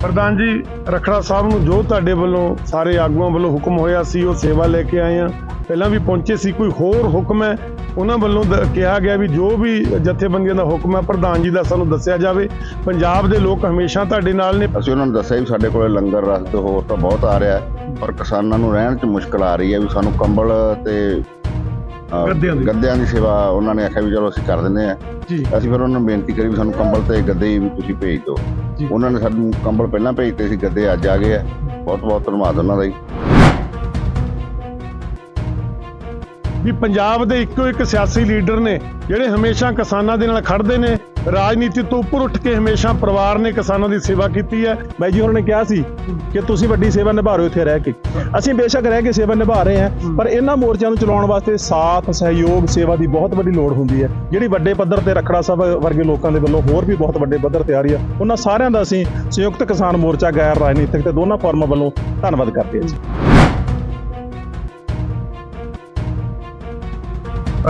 ਪ੍ਰਧਾਨ ਜੀ ਰਖੜਾ ਸਾਹਿਬ ਨੂੰ ਜੋ ਤੁਹਾਡੇ ਵੱਲੋਂ ਸਾਰੇ ਆਗੂਆਂ ਵੱਲੋਂ ਹੁਕਮ ਹੋਇਆ ਸੀ ਉਹ ਸੇਵਾ ਲੈ ਕੇ ਆਏ ਆ ਪਹਿਲਾਂ ਵੀ ਪਹੁੰਚੇ ਸੀ ਕੋਈ ਹੋਰ ਹੁਕਮ ਹੈ? ਉਹਨਾਂ ਵੱਲੋਂ ਕਿਹਾ ਗਿਆ ਵੀ ਜੋ ਵੀ ਜਥੇਬੰਦੀਆਂ ਦਾ ਹੁਕਮ ਹੈ ਪ੍ਰਧਾਨ ਜੀ ਦਾ ਸਾਨੂੰ ਦੱਸਿਆ ਜਾਵੇ। ਪੰਜਾਬ ਦੇ ਲੋਕ ਹਮੇਸ਼ਾ ਤੁਹਾਡੇ ਨਾਲ ਨੇ। ਅਸੀਂ ਉਹਨਾਂ ਨੂੰ ਦੱਸਿਆ ਵੀ ਸਾਡੇ ਕੋਲੇ ਲੰਗਰ ਰਸ ਤੇ ਹੋਰ ਤਾਂ ਬਹੁਤ ਆ ਰਿਹਾ। ਪਰ ਕਿਸਾਨਾਂ ਨੂੰ ਰਹਿਣ 'ਚ ਮੁਸ਼ਕਲ ਆ ਰਹੀ ਹੈ ਵੀ ਸਾਨੂੰ ਕੰਬਲ ਤੇ ਗੱਦਿਆਂ ਦੀ। ਸੇਵਾ ਉਹਨਾਂ ਨੇ ਆਖਿਆ ਵੀ ਚਲੋ ਅਸੀਂ ਕਰ ਦਿੰਦੇ ਆ ਅਸੀਂ ਫਿਰ ਉਹਨਾਂ ਨੂੰ ਬੇਨਤੀ ਕਰੀ ਵੀ ਸਾਨੂੰ ਕੰਬਲ ਤੇ ਗੱਦੇ ਵੀ ਤੁਸੀਂ ਭੇਜ ਦਿਓ। ਉਹਨਾਂ ਨੇ ਸਾਨੂੰ ਕੰਬਲ ਪਹਿਲਾਂ ਭੇਜਤੇ ਸੀ ਗੱਦੇ ਅੱਜ ਆ ਗਏ ਆ। ਬਹੁਤ ਬਹੁਤ ਧੰਨਵਾਦ ਉਹਨਾਂ ਦਾ ਜੀ। ਵੀ ਪੰਜਾਬ ਦੇ ਇੱਕੋ ਇੱਕ ਸਿਆਸੀ ਲੀਡਰ ਨੇ ਜਿਹੜੇ ਹਮੇਸ਼ਾ ਕਿਸਾਨਾਂ ਦੇ ਨਾਲ ਖੜਦੇ ਨੇ। ਰਾਜਨੀਤੀ ਤੋਂ ਉੱਪਰ ਉੱਠ ਕੇ ਹਮੇਸ਼ਾ ਪਰਿਵਾਰ ਨੇ ਕਿਸਾਨਾਂ ਦੀ ਸੇਵਾ ਕੀਤੀ ਹੈ। ਬਾਈ ਜੀ, ਉਹਨਾਂ ਨੇ ਕਿਹਾ ਸੀ ਕਿ ਤੁਸੀਂ ਵੱਡੀ ਸੇਵਾ ਨਿਭਾ ਰਹੇ ਹੋ ਇੱਥੇ ਰਹਿ ਕੇ। ਅਸੀਂ ਬੇਸ਼ੱਕ ਰਹਿ ਕੇ ਸੇਵਾ ਨਿਭਾ ਰਹੇ ਹਾਂ, ਪਰ ਇਹਨਾਂ ਮੋਰਚਿਆਂ ਨੂੰ ਚਲਾਉਣ ਵਾਸਤੇ ਸਾਥ, ਸਹਿਯੋਗ, ਸੇਵਾ ਦੀ ਬਹੁਤ ਵੱਡੀ ਲੋੜ ਹੁੰਦੀ ਹੈ। ਜਿਹੜੀ ਵੱਡੇ ਪੱਧਰ ਤੇ ਰਖੜਾ ਸਾਹਿਬ ਵਰਗੇ ਲੋਕਾਂ ਦੇ ਵੱਲੋਂ ਹੋਰ ਵੀ ਬਹੁਤ ਵੱਡੇ ਪੱਧਰ ਤੇ ਆ ਰਹੀ ਹੈ, ਉਹਨਾਂ ਸਾਰਿਆਂ ਦਾ ਅਸੀਂ ਸੰਯੁਕਤ ਕਿਸਾਨ ਮੋਰਚਾ ਗੈਰ ਰਾਜਨੀਤਿਕ ਤੇ ਦੋਨਾਂ ਫੋਰਮਾਂ ਵੱਲੋਂ ਧੰਨਵਾਦ ਕਰਦੇ ਹਾਂ ਜੀ।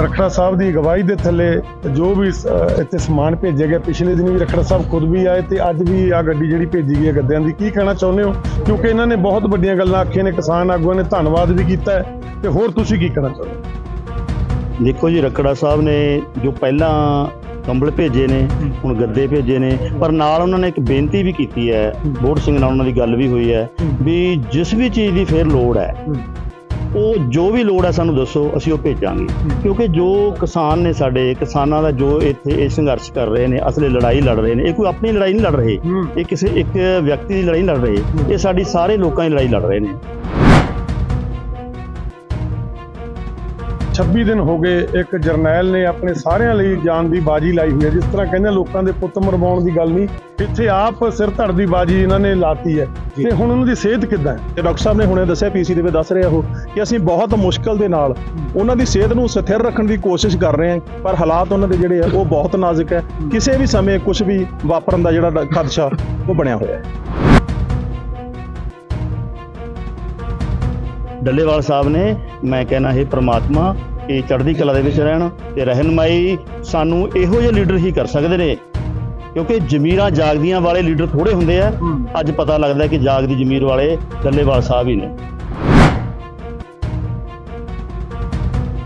ਰਖੜਾ ਸਾਹਿਬ ਦੀ ਅਗਵਾਈ ਦੇ ਥੱਲੇ ਜੋ ਵੀ ਇੱਥੇ ਸਮਾਨ ਭੇਜਿਆ ਗਿਆ, ਪਿਛਲੇ ਦਿਨ ਵੀ ਰਖੜਾ ਸਾਹਿਬ ਖੁਦ ਵੀ ਆਏ ਤੇ ਅੱਜ ਵੀ ਆ ਗੱਡੀ ਜਿਹੜੀ ਭੇਜੀ ਗਈ ਹੈ ਗੱਦਿਆਂ ਦੀ। ਕੀ ਕਹਿਣਾ ਚਾਹੁੰਦੇ ਹੋ? ਕਿਉਂਕਿ ਇਹਨਾਂ ਨੇ ਬਹੁਤ ਵੱਡੀਆਂ ਗੱਲਾਂ ਆਖੀਆਂ ਨੇ, ਕਿਸਾਨ ਆਗੂਆਂ ਨੇ ਧੰਨਵਾਦ ਵੀ ਕੀਤਾ ਹੈ। ਤੇ ਹੋਰ ਤੁਸੀਂ ਕੀ ਕਹਿਣਾ ਚਾਹੁੰਦੇ ਹੋ? ਦੇਖੋ ਜੀ ਰਕੜਾ ਸਾਹਿਬ ਨੇ ਜੋ ਪਹਿਲਾਂ ਕੰਬਲ ਭੇਜੇ ਨੇ, ਹੁਣ ਗੱਦੇ ਭੇਜੇ ਨੇ, ਪਰ ਨਾਲ ਉਹਨਾਂ ਨੇ ਇੱਕ ਬੇਨਤੀ ਵੀ ਕੀਤੀ ਹੈ ਬੋਰਡ ਸਿੰਘ ਨਾਲ ਉਹਨਾਂ ਦੀ ਗੱਲ ਵੀ ਹੋਈ ਹੈ, ਵੀ ਜਿਸ ਵੀ ਚੀਜ਼ ਦੀ ਫੇਰ ਲੋੜ ਹੈ ਉਹ ਜੋ ਵੀ ਲੋੜ ਹੈ ਸਾਨੂੰ ਦੱਸੋ ਅਸੀਂ ਉਹ ਭੇਜਾਂਗੇ। ਕਿਉਂਕਿ ਜੋ ਕਿਸਾਨ ਨੇ ਸਾਡੇ ਕਿਸਾਨਾਂ ਦਾ ਜੋ ਇੱਥੇ ਇਹ ਸੰਘਰਸ਼ ਕਰ ਰਹੇ ਨੇ ਅਸਲੀ ਲੜਾਈ ਲੜ ਰਹੇ ਨੇ ਇਹ ਕੋਈ ਆਪਣੀ ਲੜਾਈ ਨਹੀਂ ਲੜ ਰਹੇ। ਇਹ ਕਿਸੇ ਇੱਕ ਵਿਅਕਤੀ ਦੀ ਲੜਾਈ ਨਹੀਂ ਲੜ ਰਹੇ। ਇਹ ਸਾਡੀ ਸਾਰੇ ਲੋਕਾਂ ਦੀ ਲੜਾਈ ਲੜ ਰਹੇ ਨੇ। 26 ਦਿਨ ਹੋ ਗਏ ਇੱਕ ਜਰਨੈਲ ਨੇ ਆਪਣੇ ਸਾਰਿਆਂ ਲਈ ਜਾਨ ਦੀ ਬਾਜੀ ਲਾਈ ਹੋਈ ਹੈ। ਜਿਸ ਤਰ੍ਹਾਂ ਕਹਿੰਦੇ ਲੋਕਾਂ ਦੇ ਪੁੱਤ ਮਰਵਾਉਣ ਦੀ ਗੱਲ ਨਹੀਂ। ਇੱਥੇ ਆਪ ਸਿਰ ਧੜ ਦੀ ਬਾਜੀ ਇਹਨਾਂ ਨੇ ਲਾਤੀ ਹੈ। ਤੇ ਹੁਣ ਉਹਨਾਂ ਦੀ ਸਿਹਤ ਕਿੱਦਾਂ ਹੈ? ਤੇ ਡਾਕਟਰ ਸਾਹਿਬ ਨੇ ਹੁਣੇ ਦੱਸਿਆ ਪੀਸੀ ਦੇ ਵਿੱਚ ਦੱਸ ਰਿਹਾ ਉਹ ਕਿ ਅਸੀਂ ਬਹੁਤ ਮੁਸ਼ਕਲ ਦੇ ਨਾਲ ਉਹਨਾਂ ਦੀ ਸਿਹਤ ਨੂੰ ਸਥਿਰ ਰੱਖਣ ਦੀ ਕੋਸ਼ਿਸ਼ ਕਰ ਰਹੇ ਹਾਂ ਪਰ ਹਾਲਾਤ ਉਹਨਾਂ ਦੇ ਜਿਹੜੇ ਆ ਉਹ ਬਹੁਤ ਨਾਜ਼ੁਕ ਹੈ। ਕਿਸੇ ਵੀ ਸਮੇਂ ਕੁਝ ਵੀ ਵਾਪਰਨ ਦਾ ਜਿਹੜਾ ਖਦਸ਼ਾ ਉਹ ਬਣਿਆ ਹੋਇਆ ਹੈ। ਡੱਲੇਵਾਲ ਸਾਹਿਬ ਨੇ ਮੈਂ ਕਹਿੰਦਾ ਇਹ ਪ੍ਰਮਾਤਮਾ ਇਹ ਚੜ੍ਹਦੀ ਕਲਾ ਦੇ ਵਿੱਚ ਰਹਿਣ ਤੇ ਰਹਿਨਮਾਈ ਸਾਨੂੰ ਇਹੋ ਜਿਹੇ ਲੀਡਰ ਹੀ ਕਰ ਸਕਦੇ ਨੇ। ਕਿਉਂਕਿ ਜ਼ਮੀਰਾਂ ਜਾਗਦੀਆਂ ਵਾਲੇ ਲੀਡਰ ਥੋੜੇ ਹੁੰਦੇ ਆ। ਅੱਜ ਪਤਾ ਲੱਗਦਾ ਕਿ ਜਾਗਦੀ ਜ਼ਮੀਰ ਵਾਲੇ ਡੱਲੇਵਾਲ ਸਾਹਿਬ ਹੀ ਨੇ।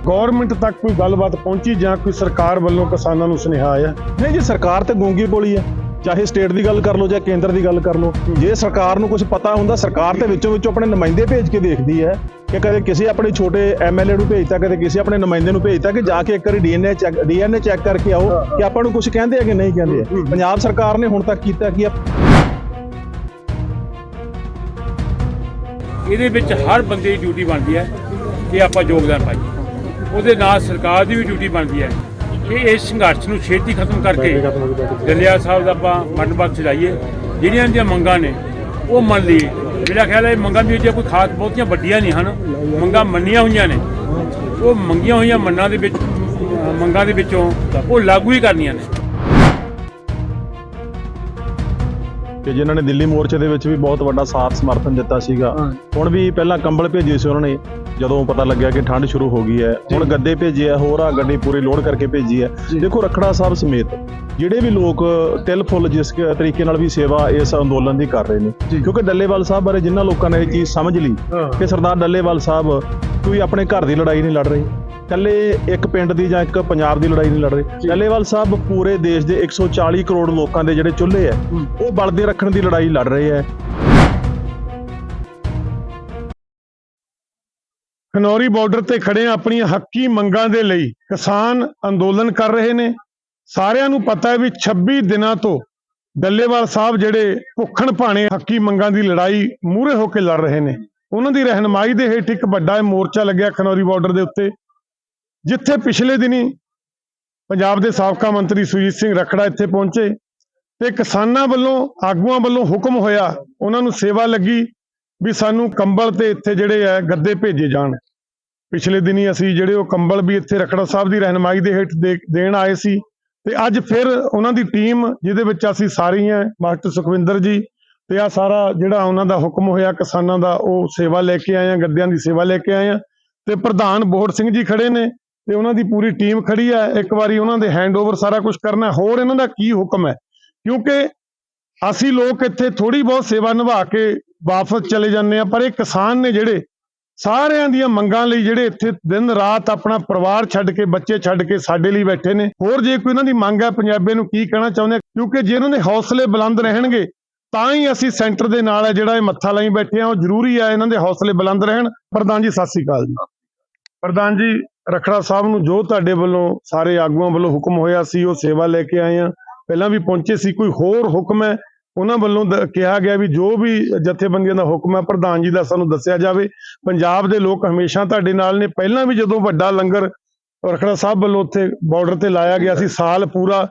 ਗਵਰਨਮੈਂਟ ਤੱਕ ਕੋਈ ਗੱਲਬਾਤ ਪਹੁੰਚੀ ਜਾਂ ਕੋਈ ਸਰਕਾਰ ਵੱਲੋਂ ਕਿਸਾਨਾਂ ਨੂੰ ਸੁਨੇਹਾ ਆਇਆ? ਨਹੀਂ ਜੀ ਸਰਕਾਰ ਤੇ ਗੂੰਗੀ ਬੋਲੀ ਹੈ ਚਾਹੇ ਸਟੇਟ ਦੀ ਗੱਲ ਕਰ ਲਓ ਜਾਂ ਕੇਂਦਰ ਦੀ ਗੱਲ ਕਰ ਲਓ, ਜੇ ਸਰਕਾਰ ਨੂੰ ਕੁਝ ਪਤਾ ਹੁੰਦਾ, ਸਰਕਾਰ ਤੇ ਵਿੱਚੋਂ ਵਿੱਚੋਂ ਆਪਣੇ ਨੁਮਾਇੰਦੇ ਭੇਜ ਕੇ ਦੇਖਦੀ ਹੈ ਕਿ ਕਦੇ ਕਿਸੇ ਆਪਣੇ ਛੋਟੇ ਐਮਐਲਏ ਨੂੰ ਭੇਜਤਾ, ਕਦੇ ਕਿਸੇ ਆਪਣੇ ਨੁਮਾਇੰਦੇ ਨੂੰ ਭੇਜਤਾ ਕਿ ਜਾ ਕੇ ਇੱਕ ਵਾਰੀ ਡੀਐਨਏ ਚੈੱਕ ਡੀਐਨਏ ਚੈੱਕ ਕਰਕੇ ਆਓ ਕਿ ਆਪਾਂ ਨੂੰ ਕੁਝ ਕਹਿੰਦੇ ਆ ਕਿ ਨਹੀਂ ਕਹਿੰਦੇ ਆ। ਪੰਜਾਬ ਸਰਕਾਰ ਨੇ ਹੁਣ ਤੱਕ ਕੀਤਾ ਕੀ ਆ ਇਹਦੇ ਵਿੱਚ ਹਰ ਬੰਦੇ ਦੀ ਡਿਊਟੀ ਬਣਦੀ ਹੈ ਕਿ ਆਪਾਂ ਯੋਗਦਾਨ ਪਾਈਏ। ਉਹਦੇ ਨਾਲ ਸਰਕਾਰ ਦੀ ਵੀ ਡਿਊਟੀ ਬਣਦੀ ਹੈ। ਕਿ ਇਸ ਸੰਘਰਸ਼ ਨੂੰ ਛੇਤੀ ਖਤਮ ਕਰਕੇ ਦਲਿਆ ਸਾਹਿਬ ਦਾ ਆਪਾਂ ਮਰਨ ਬਖਸ਼ ਲਾਈਏ ਜਿਹੜੀਆਂ ਦੀਆਂ ਮੰਗਾਂ ਨੇ ਉਹ ਮੰਨ ਲਈਏ। ਮੇਰਾ ਖਿਆਲ ਹੈ ਮੰਗਾਂ ਵੀ ਜੇ ਕੋਈ ਖਾਸ ਬਹੁਤੀਆਂ ਵੱਡੀਆਂ ਨਹੀਂ ਹਨ। ਮੰਗਾਂ ਮੰਨੀਆਂ ਹੋਈਆਂ ਨੇ। ਉਹ ਮੰਗੀਆਂ ਹੋਈਆਂ ਮੰਨਾਂ ਦੇ ਵਿੱਚ ਮੰਗਾਂ ਦੇ ਵਿੱਚੋਂ ਉਹ ਲਾਗੂ ਹੀ ਕਰਨੀਆਂ ਨੇ। ਕਿ ਜਿਨ੍ਹਾਂ ਨੇ ਦਿੱਲੀ ਮੋਰਚੇ ਦੇ ਵਿੱਚ ਵੀ ਬਹੁਤ ਵੱਡਾ ਸਾਥ ਸਮਰਥਨ ਦਿੱਤਾ ਸੀਗਾ। ਹੁਣ ਵੀ ਪਹਿਲਾਂ ਕੰਬਲ ਭੇਜੇ ਸੀ ਉਹਨਾਂ ਨੇ ਜਦੋਂ ਪਤਾ ਲੱਗਿਆ ਕਿ ਠੰਡ ਸ਼ੁਰੂ ਹੋ ਗਈ ਹੈ। ਹੁਣ ਗੱਦੇ ਭੇਜੇ ਆ ਹੋਰ ਆ ਗੱਡੀ ਪੂਰੀ ਲੋਡ ਕਰਕੇ ਭੇਜੀ ਹੈ। ਦੇਖੋ ਰਖੜਾ ਸਾਹਿਬ ਸਮੇਤ ਜਿਹੜੇ ਵੀ ਲੋਕ ਤਿਲ ਫੁੱਲ ਜਿਸ ਤਰੀਕੇ ਨਾਲ ਵੀ ਸੇਵਾ ਇਸ ਅੰਦੋਲਨ ਦੀ ਕਰ ਰਹੇ ਨੇ ਕਿਉਂਕਿ ਡੱਲੇਵਾਲ ਸਾਹਿਬ ਬਾਰੇ ਜਿਨ੍ਹਾਂ ਲੋਕਾਂ ਨੇ ਇਹ ਚੀਜ਼ ਸਮਝ ਲਈ ਕਿ ਸਰਦਾਰ ਡੱਲੇਵਾਲ ਸਾਹਿਬ ਕੋਈ ਆਪਣੇ ਘਰ ਦੀ ਲੜਾਈ ਨਹੀਂ ਲੜ ਰਹੇ। ਕੱਲੇ ਇੱਕ ਪਿੰਡ ਦੀ ਜਾਂ ਇੱਕ ਪੰਜਾਬ ਦੀ ਲੜਾਈ ਨਹੀਂ ਲੜ ਰਹੇ। ਡੱਲੇਵਾਲ ਸਾਹਿਬ ਪੂਰੇ ਦੇਸ਼ ਦੇ 140 ਕਰੋੜ ਲੋਕਾਂ ਦੇ ਜਿਹੜੇ ਚੁੱਲ੍ਹੇ ਆ ਉਹ ਬਲਦੇ ਰੱਖਣ ਦੀ ਲੜਾਈ ਲੜ ਰਹੇ ਆ। ਖਨੌਰੀ ਬਾਰਡਰ ਤੇ ਖੜੇ ਹਾਂ ਆਪਣੀਆਂ ਹੱਕੀ ਮੰਗਾਂ ਦੇ ਲਈ ਕਿਸਾਨ ਅੰਦੋਲਨ ਕਰ ਰਹੇ ਨੇ। ਸਾਰਿਆਂ ਨੂੰ ਪਤਾ ਹੈ ਵੀ 26 ਦਿਨਾਂ ਤੋਂ ਡੱਲੇਵਾਲ ਸਾਹਿਬ ਜਿਹੜੇ ਭੁੱਖਣ ਭਾਣੇ ਹੱਕੀ ਮੰਗਾਂ ਦੀ ਲੜਾਈ ਮੂਹਰੇ ਹੋ ਕੇ ਲੜ ਰਹੇ ਨੇ। ਉਹਨਾਂ ਦੀ ਰਹਿਨਮਾਈ ਦੇ ਹੇਠ ਇੱਕ ਵੱਡਾ ਮੋਰਚਾ ਲੱਗਿਆ ਖਨੌਰੀ ਬਾਰਡਰ ਦੇ ਉੱਤੇ। ਜਿੱਥੇ ਪਿਛਲੇ ਦਿਨੀ ਪੰਜਾਬ ਦੇ ਸਾਬਕਾ ਮੰਤਰੀ ਸੁਜੀਤ ਸਿੰਘ ਰਖੜਾ ਇੱਥੇ ਪਹੁੰਚੇ ਤੇ ਕਿਸਾਨਾਂ ਵੱਲੋਂ, ਆਗੂਆਂ ਵੱਲੋਂ ਹੁਕਮ ਹੋਇਆ, ਉਹਨਾਂ ਨੂੰ ਸੇਵਾ ਲੱਗੀ ਵੀ ਸਾਨੂੰ ਕੰਬਲ ਤੇ ਇੱਥੇ ਜਿਹੜੇ ਆ ਗੱਦੇ ਭੇਜੇ ਜਾਣ। ਪਿਛਲੇ ਦਿਨੀ ਅਸੀਂ ਜਿਹੜੇ ਉਹ ਕੰਬਲ ਵੀ ਇੱਥੇ ਰਖੜਾ ਸਾਹਿਬ ਦੀ ਰਹਿਨਮਾਈ ਦੇ ਹੇਠ ਦੇ- ਦੇਣ ਆਏ ਸੀ ਤੇ ਅੱਜ ਫਿਰ ਉਹਨਾਂ ਦੀ ਟੀਮ, ਜਿਹਦੇ ਵਿੱਚ ਅਸੀਂ ਸਾਰੇ ਹੀ ਮਾਸਟਰ ਸੁਖਵਿੰਦਰ ਜੀ ਤੇ ਆ ਸਾਰਾ ਜਿਹੜਾ ਉਹਨਾਂ ਦਾ ਹੁਕਮ ਹੋਇਆ, ਕਿਸਾਨਾਂ ਦਾ ਉਹ ਸੇਵਾ ਲੈ ਕੇ ਆਏ ਆ, ਗੱਦਿਆਂ ਦੀ ਸੇਵਾ ਲੈ ਕੇ ਆਏ ਆ ਤੇ ਪ੍ਰਧਾਨ ਬੋੜ ਸਿੰਘ ਜੀ ਖੜੇ ਨੇ ਤੇ ਉਹਨਾਂ ਦੀ ਪੂਰੀ ਟੀਮ ਖੜੀ ਹੈ। ਇੱਕ ਵਾਰੀ ਉਹਨਾਂ ਦੇ ਹੈਂਡਓਵਰ ਸਾਰਾ ਕੁਝ ਕਰਨਾ ਹੋਰ ਇਹਨਾਂ ਦਾ ਕੀ ਹੁਕਮ ਹੈ? ਕਿਉਂਕਿ ਅਸੀਂ ਲੋਕ ਇੱਥੇ ਥੋੜੀ ਬਹੁਤ ਸੇਵਾ ਨਿਭਾ ਕੇ ਵਾਪਸ ਚਲੇ ਜਾਂਦੇ ਆ ਪਰ ਇਹ ਕਿਸਾਨ ਨੇ ਜਿਹੜੇ ਸਾਰਿਆਂ ਦੀਆਂ ਮੰਗਾਂ ਲਈ ਜਿਹੜੇ ਇੱਥੇ ਦਿਨ ਰਾਤ ਆਪਣਾ ਪਰਿਵਾਰ ਛੱਡ ਕੇ, ਬੱਚੇ ਛੱਡ ਕੇ ਸਾਡੇ ਲਈ ਬੈਠੇ ਨੇ। ਹੋਰ ਜੇ ਕੋਈ ਇਹਨਾਂ ਦੀ ਮੰਗ ਹੈ ਪੰਜਾਬੀ ਨੂੰ ਕੀ ਕਹਿਣਾ ਚਾਹੁੰਦੇ ਆ? ਕਿਉਂਕਿ ਜੇ ਇਹਨਾਂ ਦੇ ਹੌਸਲੇ ਬੁਲੰਦ ਰਹਿਣਗੇ, ਤਾਂ ਹੀ ਅਸੀਂ ਸੈਂਟਰ ਦੇ ਨਾਲ ਹੈ ਜਿਹੜਾ ਇਹ ਮੱਥਾ ਲਾਈ ਬੈਠੇ ਆ। ਉਹ ਜ਼ਰੂਰੀ ਹੈ ਇਹਨਾਂ ਦੇ ਹੌਸਲੇ ਬੁਲੰਦ ਰਹਿਣ। ਪ੍ਰਧਾਨ ਜੀ, ਸਤਿ ਸ੍ਰੀ ਅਕਾਲ ਜੀ। ਪ੍ਰਧਾਨ ਜੀ ਰਖੜਾ ਸਾਹਿਬ ਨੂੰ ਜੋ ਤੁਹਾਡੇ ਵੱਲੋਂ ਸਾਰੇ ਆਗੂਆਂ ਵੱਲੋਂ ਹੁਕਮ ਹੋਇਆ ਸੀ, ਉਹ ਸੇਵਾ ਲੈ ਕੇ ਆਏ ਆ ਪਹਿਲਾਂ ਵੀ ਪਹੁੰਚੇ ਸੀ, ਕੋਈ ਹੋਰ ਹੁਕਮ ਹੈ? ਉਹਨਾਂ ਵੱਲੋਂ ਦ- ਕਿਹਾ ਗਿਆ ਵੀ ਜੋ ਵੀ ਜਥੇਬੰਦੀਆਂ ਦਾ ਹੁਕਮ ਹੈ, ਪ੍ਰਧਾਨ ਜੀ ਦਾ ਸਾਨੂੰ ਦੱਸਿਆ ਜਾਵੇ। ਪੰਜਾਬ ਦੇ ਲੋਕ ਹਮੇਸ਼ਾ ਤੁਹਾਡੇ ਨਾਲ ਨੇ। ਪਹਿਲਾਂ ਵੀ ਜਦੋਂ ਵੱਡਾ ਲੰਗਰ ਰਖੜਾ ਸਾਹਿਬ ਵੱਲੋਂ ਉੱਥੇ ਬਾਰਡਰ ਤੇ ਲਾਇਆ ਗਿਆ ਸੀ, ਸਾਲ ਪੂਰਾ,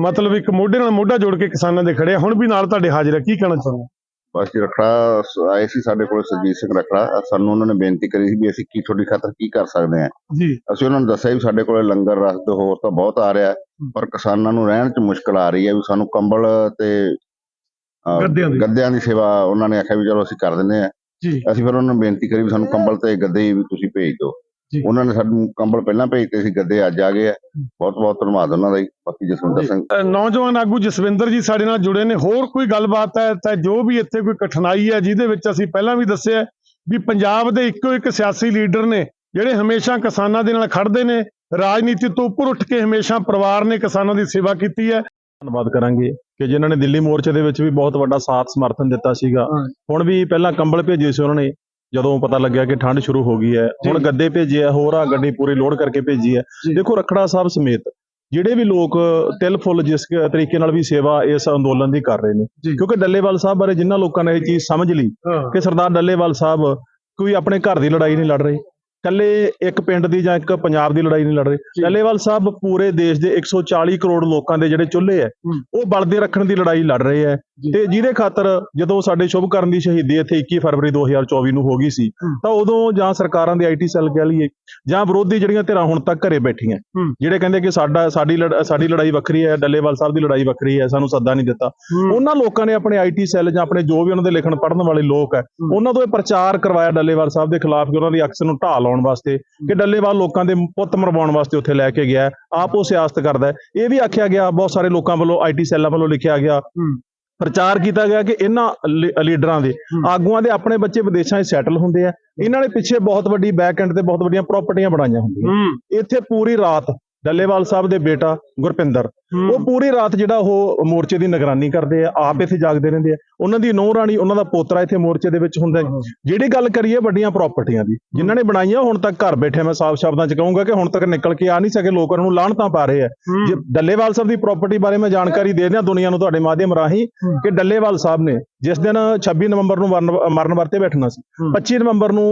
ਮਤਲਬ ਇੱਕ ਮੋਢੇ ਨਾਲ ਮੋਢਾ ਜੋੜ ਕੇ ਕਿਸਾਨਾਂ ਦੇ ਖੜੇ ਹੁਣ ਵੀ ਨਾਲ ਤੁਹਾਡੇ ਹਾਜ਼ਰ ਹੈ ਕੀ ਕਹਿਣਾ ਚਾਹੁੰਦੇ ਬਸ ਜੀ ਰਖੜਾ ਆਏ ਸੀ ਸਾਡੇ ਕੋਲ ਸਰਜੀਤ ਸਿੰਘ ਰਖੜਾ ਸਾਨੂੰ ਉਹਨਾਂ ਨੇ ਬੇਨਤੀ ਕਰੀ ਸੀ ਵੀ ਅਸੀਂ ਕੀ ਤੁਹਾਡੀ ਖਾਤਰ ਕੀ ਕਰ ਸਕਦੇ ਹਾਂ। ਜੀ। ਅਸੀਂ ਉਹਨਾਂ ਨੂੰ ਦੱਸਿਆ ਵੀ ਸਾਡੇ ਕੋਲ ਲੰਗਰ ਰਸਦ ਹੋਰ ਤਾਂ ਬਹੁਤ ਆ ਰਿਹਾ। ਪਰ ਕਿਸਾਨਾਂ ਨੂੰ ਰਹਿਣ 'ਚ ਮੁਸ਼ਕਲ ਆ ਰਹੀ ਹੈ ਵੀ ਸਾਨੂੰ ਕੰਬਲ ਤੇ ਗੱਦਿਆਂ ਦੀ। ਸੇਵਾ ਉਹਨਾਂ ਨੇ ਆਖਿਆ ਵੀ ਚਲੋ ਅਸੀਂ ਕਰ ਦਿੰਦੇ ਆ ਜੀ। ਅਸੀਂ ਫਿਰ ਉਹਨਾਂ ਨੂੰ ਬੇਨਤੀ ਕਰੀ ਵੀ ਸਾਨੂੰ ਕੰਬਲ ਤੇ ਗੱਦੇ ਵੀ ਤੁਸੀਂ ਭੇਜ ਦਿਓ। ਉਹਨਾਂ ਨੇ ਸਾਨੂੰ ਕੰਬਲ ਪਹਿਲਾਂ ਭੇਜਤੇ ਸੀ ਗੱਦੇ ਅੱਜ ਆ ਗਏ ਆ। ਬਹੁਤ ਬਹੁਤ ਧੰਨਵਾਦ ਉਹਨਾਂ ਦਾ ਜੀ। ਬਾਕੀ ਜਸਵਿੰਦਰ। ਸਿੰਘ। ਨੌਜਵਾਨ ਆਗੂ ਜਸਵਿੰਦਰ ਜੀ ਸਾਡੇ ਨਾਲ ਜੁੜੇ ਨੇ। ਹੋਰ ਕੋਈ ਗੱਲਬਾਤ ਹੈ ਤਾਂ ਜੋ ਵੀ ਇੱਥੇ ਕੋਈ ਕਠਿਨਾਈ ਹੈ ਜਿਹਦੇ ਵਿੱਚ ਅਸੀਂ ਪਹਿਲਾਂ ਵੀ ਦੱਸਿਆ ਵੀ ਪੰਜਾਬ ਦੇ ਇੱਕੋ ਇੱਕ ਸਿਆਸੀ ਲੀਡਰ ਨੇ ਜਿਹੜੇ ਹਮੇਸ਼ਾ ਕਿਸਾਨਾਂ ਦੇ ਨਾਲ ਖੜਦੇ ਨੇ ਰਾਜਨੀਤੀ ਤੋਂ ਉੱਪਰ ਉੱਠ ਕੇ ਹਮੇਸ਼ਾ ਪਰਿਵਾਰ ਨੇ ਕਿਸਾਨਾਂ ਦੀ ਸੇਵਾ ਕੀਤੀ ਹੈ। ਧੰਨਵਾਦ ਕਰਾਂਗੇ ਕਿ ਜਿਨ੍ਹਾਂ ਨੇ ਦਿੱਲੀ ਮੋਰਚੇ ਦੇ ਵਿੱਚ ਵੀ ਬਹੁਤ ਵੱਡਾ ਸਾਥ ਸਮਰਥਨ ਦਿੱਤਾ ਸੀਗਾ। ਹੁਣ ਵੀ ਪਹਿਲਾਂ ਕੰਬਲ ਭੇਜੇ ਸੀ ਉਹਨਾਂ ਨੇ ਜਦੋਂ ਪਤਾ ਲੱਗਿਆ ਕਿ ਠੰਡ ਸ਼ੁਰੂ ਹੋ ਗਈ ਹੈ ਹੁਣ। ਗੱਦੇ ਭੇਜੇ ਆ ਹੋਰ ਆ ਗੱਡੀ ਪੂਰੀ ਲੋਡ ਕਰਕੇ ਭੇਜੀ ਹੈ। ਦੇਖੋ ਰਖੜਾ ਸਾਹਿਬ ਸਮੇਤ ਜਿਹੜੇ ਵੀ ਲੋਕ ਤਿਲ ਫੁੱਲ ਜਿਸ ਤਰੀਕੇ ਨਾਲ ਵੀ ਸੇਵਾ ਇਸ ਅੰਦੋਲਨ ਦੀ ਕਰ ਰਹੇ ਨੇ। ਕਿਉਂਕਿ ਡੱਲੇਵਾਲ ਸਾਹਿਬ ਬਾਰੇ ਜਿਨ੍ਹਾਂ ਲੋਕਾਂ ਨੇ ਇਹ ਚੀਜ਼ ਸਮਝ ਲਈ ਕਿ ਸਰਦਾਰ ਡੱਲੇਵਾਲ ਸਾਹਿਬ ਕੋਈ ਆਪਣੇ ਘਰ ਦੀ ਲੜਾਈ ਨਹੀਂ ਲੜ ਰਹੇ ਕੱਲੇ ਇੱਕ ਪਿੰਡ ਦੀ ਜਾਂ ਇੱਕ ਪੰਜਾਬ ਦੀ ਲੜਾਈ ਨਹੀਂ ਲੜ ਰਹੇ। ਡੱਲੇਵਾਲ ਸਾਹਿਬ ਪੂਰੇ ਦੇਸ਼ ਦੇ 140 ਕਰੋੜ ਲੋਕਾਂ ਦੇ ਜਿਹੜੇ ਚੁੱਲ੍ਹੇ ਹੂੰ। ਉਹ ਬਲਦੇ ਰੱਖਣ ਦੀ ਲੜਾਈ ਲੜ ਰਹੇ ਜੀ। ਤੇ ਜਿਹਦੇ ਖਾਤਰ ਜਦੋਂ ਸਾਡੇ ਸ਼ੁਭ ਕਰਨ ਦੀ ਸ਼ਹੀਦੀ ਇੱਥੇ 21 ਫਰਵਰੀ 2024 ਨੂੰ ਹੋ ਗਈ ਸੀ। ਤਾਂ ਉਦੋਂ ਜਾਂ ਸਰਕਾਰਾਂ ਦੇ ਆਈਟੀ ਸੈੱਲ ਕਹਿ ਲਈਏ ਜਾਂ ਵਿਰੋਧੀ ਜਿਹੜੀਆਂ ਧਿਰਾਂ ਹੁਣ ਤੱਕ ਘਰੇ ਬੈਠੀਆਂ। ਜਿਹੜੇ ਕਹਿੰਦੇ ਕਿ ਸਾਡਾ ਸਾਡੀ ਸਾਡੀ ਲੜਾਈ ਵੱਖਰੀ ਹੈ ਡੱਲੇਵਾਲ ਸਾਹਿਬ ਦੀ ਲੜਾਈ ਵੱਖਰੀ ਹੈ ਸਾਨੂੰ ਸੱਦਾ ਨਹੀਂ ਦਿੱਤਾ। ਉਹਨਾਂ ਲੋਕਾਂ ਨੇ ਆਪਣੇ ਆਈਟੀ ਸੈੱਲ ਜਾਂ ਆਪਣੇ ਜੋ ਵੀ ਉਹਨਾਂ ਦੇ ਲਿਖਣ ਪੜ੍ਹਨ ਵਾਲੇ ਲੋਕ ਹੈ ਉਹਨਾਂ ਤੋਂ ਇਹ ਪ੍ਰਚਾਰ ਕਰਵਾਇਆ ਡੱਲੇਵਾਲ ਸਾਹਿਬ ਦੇ ਖਿਲਾਫ ਕਿ ਉਹਨਾਂ ਦੀ ਅਕਸ ਨੂੰ ਢਾਹ ਲਾਉਣ ਵਾਸਤੇ ਕਿ ਡੱਲੇਵਾਲ ਲੋਕਾਂ ਦੇ ਪੁੱਤ ਮਰਵਾਉਣ ਵਾਸਤੇ ਉੱਥੇ ਲੈ ਕੇ ਗਿਆ। ਆਪ ਉਹ ਸਿਆਸਤ ਕਰਦਾ ਇਹ ਵੀ ਆਖਿਆ ਗਿਆ ਬਹੁਤ ਸਾਰੇ ਲੋਕਾਂ ਵੱਲੋਂ ਆਈਟੀ ਸੈੱਲਾਂ ਵੱਲੋਂ ਲਿਖਿਆ ਗਿਆ। ਪ੍ਰਚਾਰ ਕੀਤਾ ਗਿਆ ਕਿ ਇਹਨਾਂ ਲੀਡਰਾਂ ਦੇ। ਆਗੂਆਂ ਦੇ ਆਪਣੇ ਬੱਚੇ ਵਿਦੇਸ਼ਾਂ 'ਚ ਸੈਟਲ ਹੁੰਦੇ ਆ। ਇਹਨਾਂ ਨੇ ਪਿੱਛੇ ਬਹੁਤ ਵੱਡੀ ਬੈਕ ਐਂਡ ਤੇ ਬਹੁਤ ਵੱਡੀਆਂ ਪ੍ਰਾਪਰਟੀਆਂ ਬਣਾਈਆਂ ਹੁੰਦੀਆਂ। ਇੱਥੇ ਪੂਰੀ ਰਾਤ ਡੱਲੇਵਾਲ ਸਾਹਿਬ ਦੇ ਬੇਟਾ ਗੁਰਪਿੰਦਰ। ਉਹ ਪੂਰੀ ਰਾਤ ਜਿਹੜਾ ਉਹ ਮੋਰਚੇ ਦੀ ਨਿਗਰਾਨੀ ਕਰਦੇ ਆ ਆਪ ਇੱਥੇ ਜਾਗਦੇ ਰਹਿੰਦੇ ਆ। ਉਹਨਾਂ ਦੀ ਨੌ ਰਾਣੀ ਉਹਨਾਂ ਦਾ ਪੋਤਰਾ ਇੱਥੇ ਮੋਰਚੇ ਦੇ ਵਿੱਚ ਹੁੰਦਾ। ਜਿਹੜੀ ਗੱਲ ਕਰੀਏ ਵੱਡੀਆਂ ਪ੍ਰਾਪਰਟੀਆਂ ਦੀ ਜਿਨ੍ਹਾਂ ਨੇ ਬਣਾਈਆਂ ਹੁਣ ਤੱਕ ਘਰ ਬੈਠੇ ਮੈਂ ਸਾਫ਼ ਸ਼ਬਦਾਂ 'ਚ ਕਹੂੰਗਾ ਕਿ ਹੁਣ ਤੱਕ ਨਿਕਲ ਕੇ ਆ ਨਹੀਂ ਸਕੇ ਲੋਕਾਂ ਨੂੰ ਲਾਹਣਤਾਂ ਪਾ ਰਹੇ ਆ। ਜੇ ਡੱਲੇਵਾਲ ਸਾਹਿਬ ਦੀ ਪ੍ਰਾਪਰਟੀ ਬਾਰੇ ਮੈਂ ਜਾਣਕਾਰੀ ਦੇ ਦਿਆਂ ਦੁਨੀਆ ਨੂੰ ਤੁਹਾਡੇ ਮਾਧਿਅਮ ਰਾਹੀਂ। ਕਿ ਡੱਲੇਵਾਲ ਸਾਹਿਬ ਨੇ ਜਿਸ ਦਿਨ 26 ਨਵੰਬਰ ਨੂੰ ਮਰਨ ਵਰਤੇ ਬੈਠਣਾ ਸੀ। ਹੂੰ। 25 ਨਵੰਬਰ ਨੂੰ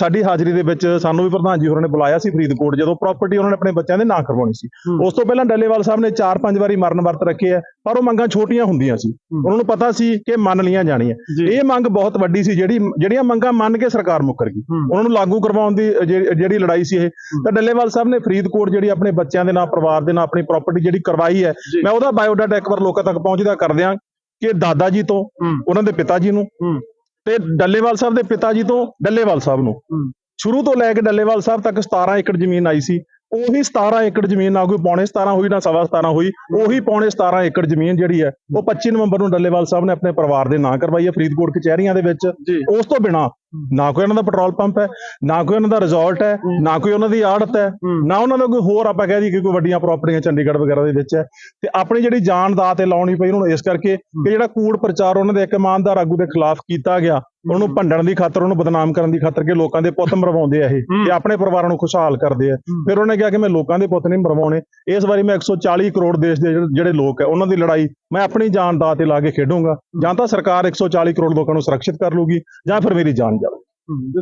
ਸਾਡੀ ਹਾਜ਼ਰੀ ਦੇ ਵਿੱਚ ਸਾਨੂੰ ਵੀ ਪ੍ਰਧਾਨ ਜੀ ਹੋਰਾਂ ਨੇ ਬੁਲਾਇਆ ਸੀ ਫਰੀਦਕੋਟ ਜਦੋਂ ਪ੍ਰਾਪਰਟੀ ਉਹਨਾਂ ਨੇ ਆਪਣੇ ਬੱਚਿਆਂ ਦੇ ਨਾਂ ਕਰਵਾਉਣੀ ਸੀ। ਉਸ ਤੋਂ ਪਹਿਲਾਂ ਡੱਲੇਵਾਲ ਸਾਹਿਬ ਨੇ 4-5 ਵਾਰੀ ਮਰਨ ਵਰਤ ਰੱਖੇ ਆ ਪਰ ਉਹ ਮੰਗਾਂ ਛੋਟੀਆਂ ਹੁੰਦੀਆਂ ਸੀ। ਉਹਨਾਂ ਨੂੰ ਪਤਾ ਸੀ ਕਿ ਮੰਨ ਲੀਆਂ ਜਾਣੀਆਂ। ਇਹ ਮੰਗ ਬਹੁਤ ਵੱਡੀ ਸੀ ਜਿਹੜੀ ਜਿਹੜੀਆਂ ਮੰਗਾਂ ਮੰਨ ਕੇ ਸਰਕਾਰ ਮੁੱਕਰ ਗਈ। ਉਹਨਾਂ ਨੂੰ ਲਾਗੂ ਕਰਵਾਉਣ ਦੀ ਜਿਹੜੀ ਲੜਾਈ ਸੀ ਇਹ। ਤਾਂ ਡੱਲੇਵਾਲ ਸਾਹਿਬ ਨੇ ਫਰੀਦਕੋਟ ਜਿਹੜੀ ਆਪਣੇ ਬੱਚਿਆਂ ਦੇ ਨਾਂ ਪਰਿਵਾਰ ਦੇ ਨਾਂ ਆਪਣੀ ਪ੍ਰਾਪਰਟੀ ਜਿਹੜੀ ਕਰਵਾਈ ਹੈ। ਮੈਂ ਉਹਦਾ ਬਾਇਓਡਾਟਾ ਇੱਕ ਵਾਰ ਲੋਕਾਂ ਤੱਕ ਪਹੁੰਚਦਾ ਕਰ ਦਿਆਂ। ਕਿ ਦਾਦਾ ਜੀ ਤੋਂ। ਉਹਨਾਂ ਦੇ ਪਿਤਾ ਜੀ ਨੂੰ। ਤੇ ਡੱਲੇਵਾਲ ਸਾਹਿਬ ਦੇ ਪਿਤਾ ਜੀ ਤੋਂ ਡੱਲੇਵਾਲ ਸਾਹਿਬ ਨੂੰ। ਸ਼ੁਰੂ ਤੋਂ ਲੈ ਕੇ ਡੱਲੇਵਾਲ ਸਾਹਿਬ ਤੱਕ 17 ਏਕੜ ਜ਼ਮੀਨ ਆਈ ਸੀ ਉਹੀ 17 ਏਕੜ ਜ਼ਮੀਨ ਨਾ ਕੋਈ ਪੌਣੇ 17 ਹੋਈ ਨਾ ਸਵਾ 17 ਹੋਈ ਉਹੀ ਪੌਣੇ 17 ਏਕੜ ਜ਼ਮੀਨ ਜਿਹੜੀ ਹੈ ਉਹ 25 ਨਵੰਬਰ ਨੂੰ ਡੱਲੇਵਾਲ ਸਾਹਿਬ ਨੇ ਆਪਣੇ ਪਰਿਵਾਰ ਦੇ ਨਾਂ ਕਰਵਾਈ ਹੈ ਫਰੀਦਕੋਟ ਕਚਹਿਰੀਆਂ ਦੇ ਵਿੱਚ ਉਸ ਤੋਂ ਬਿਨਾ ਨਾ ਕੋਈ ਉਹਨਾਂ ਦਾ ਪੈਟਰੋਲ ਪੰਪ ਹੈ ਨਾ ਕੋਈ ਉਹਨਾਂ ਦਾ ਰਿਜ਼ੋਰਟ ਹੈ। ਨਾ ਕੋਈ ਉਹਨਾਂ ਦੀ ਆੜਤ ਹੈ ਹੂੰ। ਨਾ ਉਹਨਾਂ ਦਾ ਕੋਈ ਹੋਰ ਆਪਾਂ ਕਹਿ ਦਈਏ ਕਿ ਕੋਈ ਵੱਡੀਆਂ ਪ੍ਰਾਪਰਟੀਆਂ ਚੰਡੀਗੜ੍ਹ ਵਗੈਰਾ ਦੇ ਵਿੱਚ ਹੈ ਤੇ ਆਪਣੀ ਜਿਹੜੀ ਜਾਨ ਦਾ ਤੇ ਲਾਉਣੀ ਪਈ ਉਹਨਾਂ ਨੂੰ ਇਸ ਕਰਕੇ ਕਿ ਜਿਹੜਾ ਕੂੜ ਪ੍ਰਚਾਰ ਉਹਨਾਂ ਦੇ ਇੱਕ ਇਮਾਨਦਾਰ ਆਗੂ ਦੇ ਖਿਲਾਫ ਕੀਤਾ ਗਿਆ ਉਹਨੂੰ ਭੰਡਣ ਦੀ ਖਾਤਰ ਉਹਨੂੰ ਬਦਨਾਮ ਕਰਨ ਦੀ ਖਾਤਰ ਕਿ ਲੋਕਾਂ ਦੇ ਪੁੱਤ ਮਰਵਾਉਂਦੇ ਆ ਇਹ। ਤੇ ਆਪਣੇ ਪਰਿਵਾਰਾਂ ਨੂੰ ਖੁਸ਼ਹਾਲ ਕਰਦੇ ਆ। ਫਿਰ ਉਹਨੇ ਕਿਹਾ ਕਿ ਮੈਂ ਲੋਕਾਂ ਦੇ ਪੁੱਤ ਨਹੀਂ ਮਰਵਾਉਣੇ। ਇਸ ਵਾਰੀ ਮੈਂ 140 ਕਰੋੜ ਦੇਸ਼ ਦੇ ਜਿਹੜੇ- ਲੋਕ ਹੈ ਉਹਨਾਂ ਦੀ ਲੜਾਈ ਮੈਂ ਆਪਣੀ ਜਾਨ ਦਾ ਤੇ ਲਾ ਕੇ ਖੇਡੂੰਗਾ। ਜਾਂ ਤਾਂ ਸਰਕਾਰ 140 ਕਰੋੜ ਲੋਕਾਂ ਨੂੰ ਸੁਰੱਖਿਅਤ ਕਰ ਲੂਗੀ ਜਾਂ ਫਿਰ ਮੇਰੀ ਜਾਨ ਜਾਵੇ।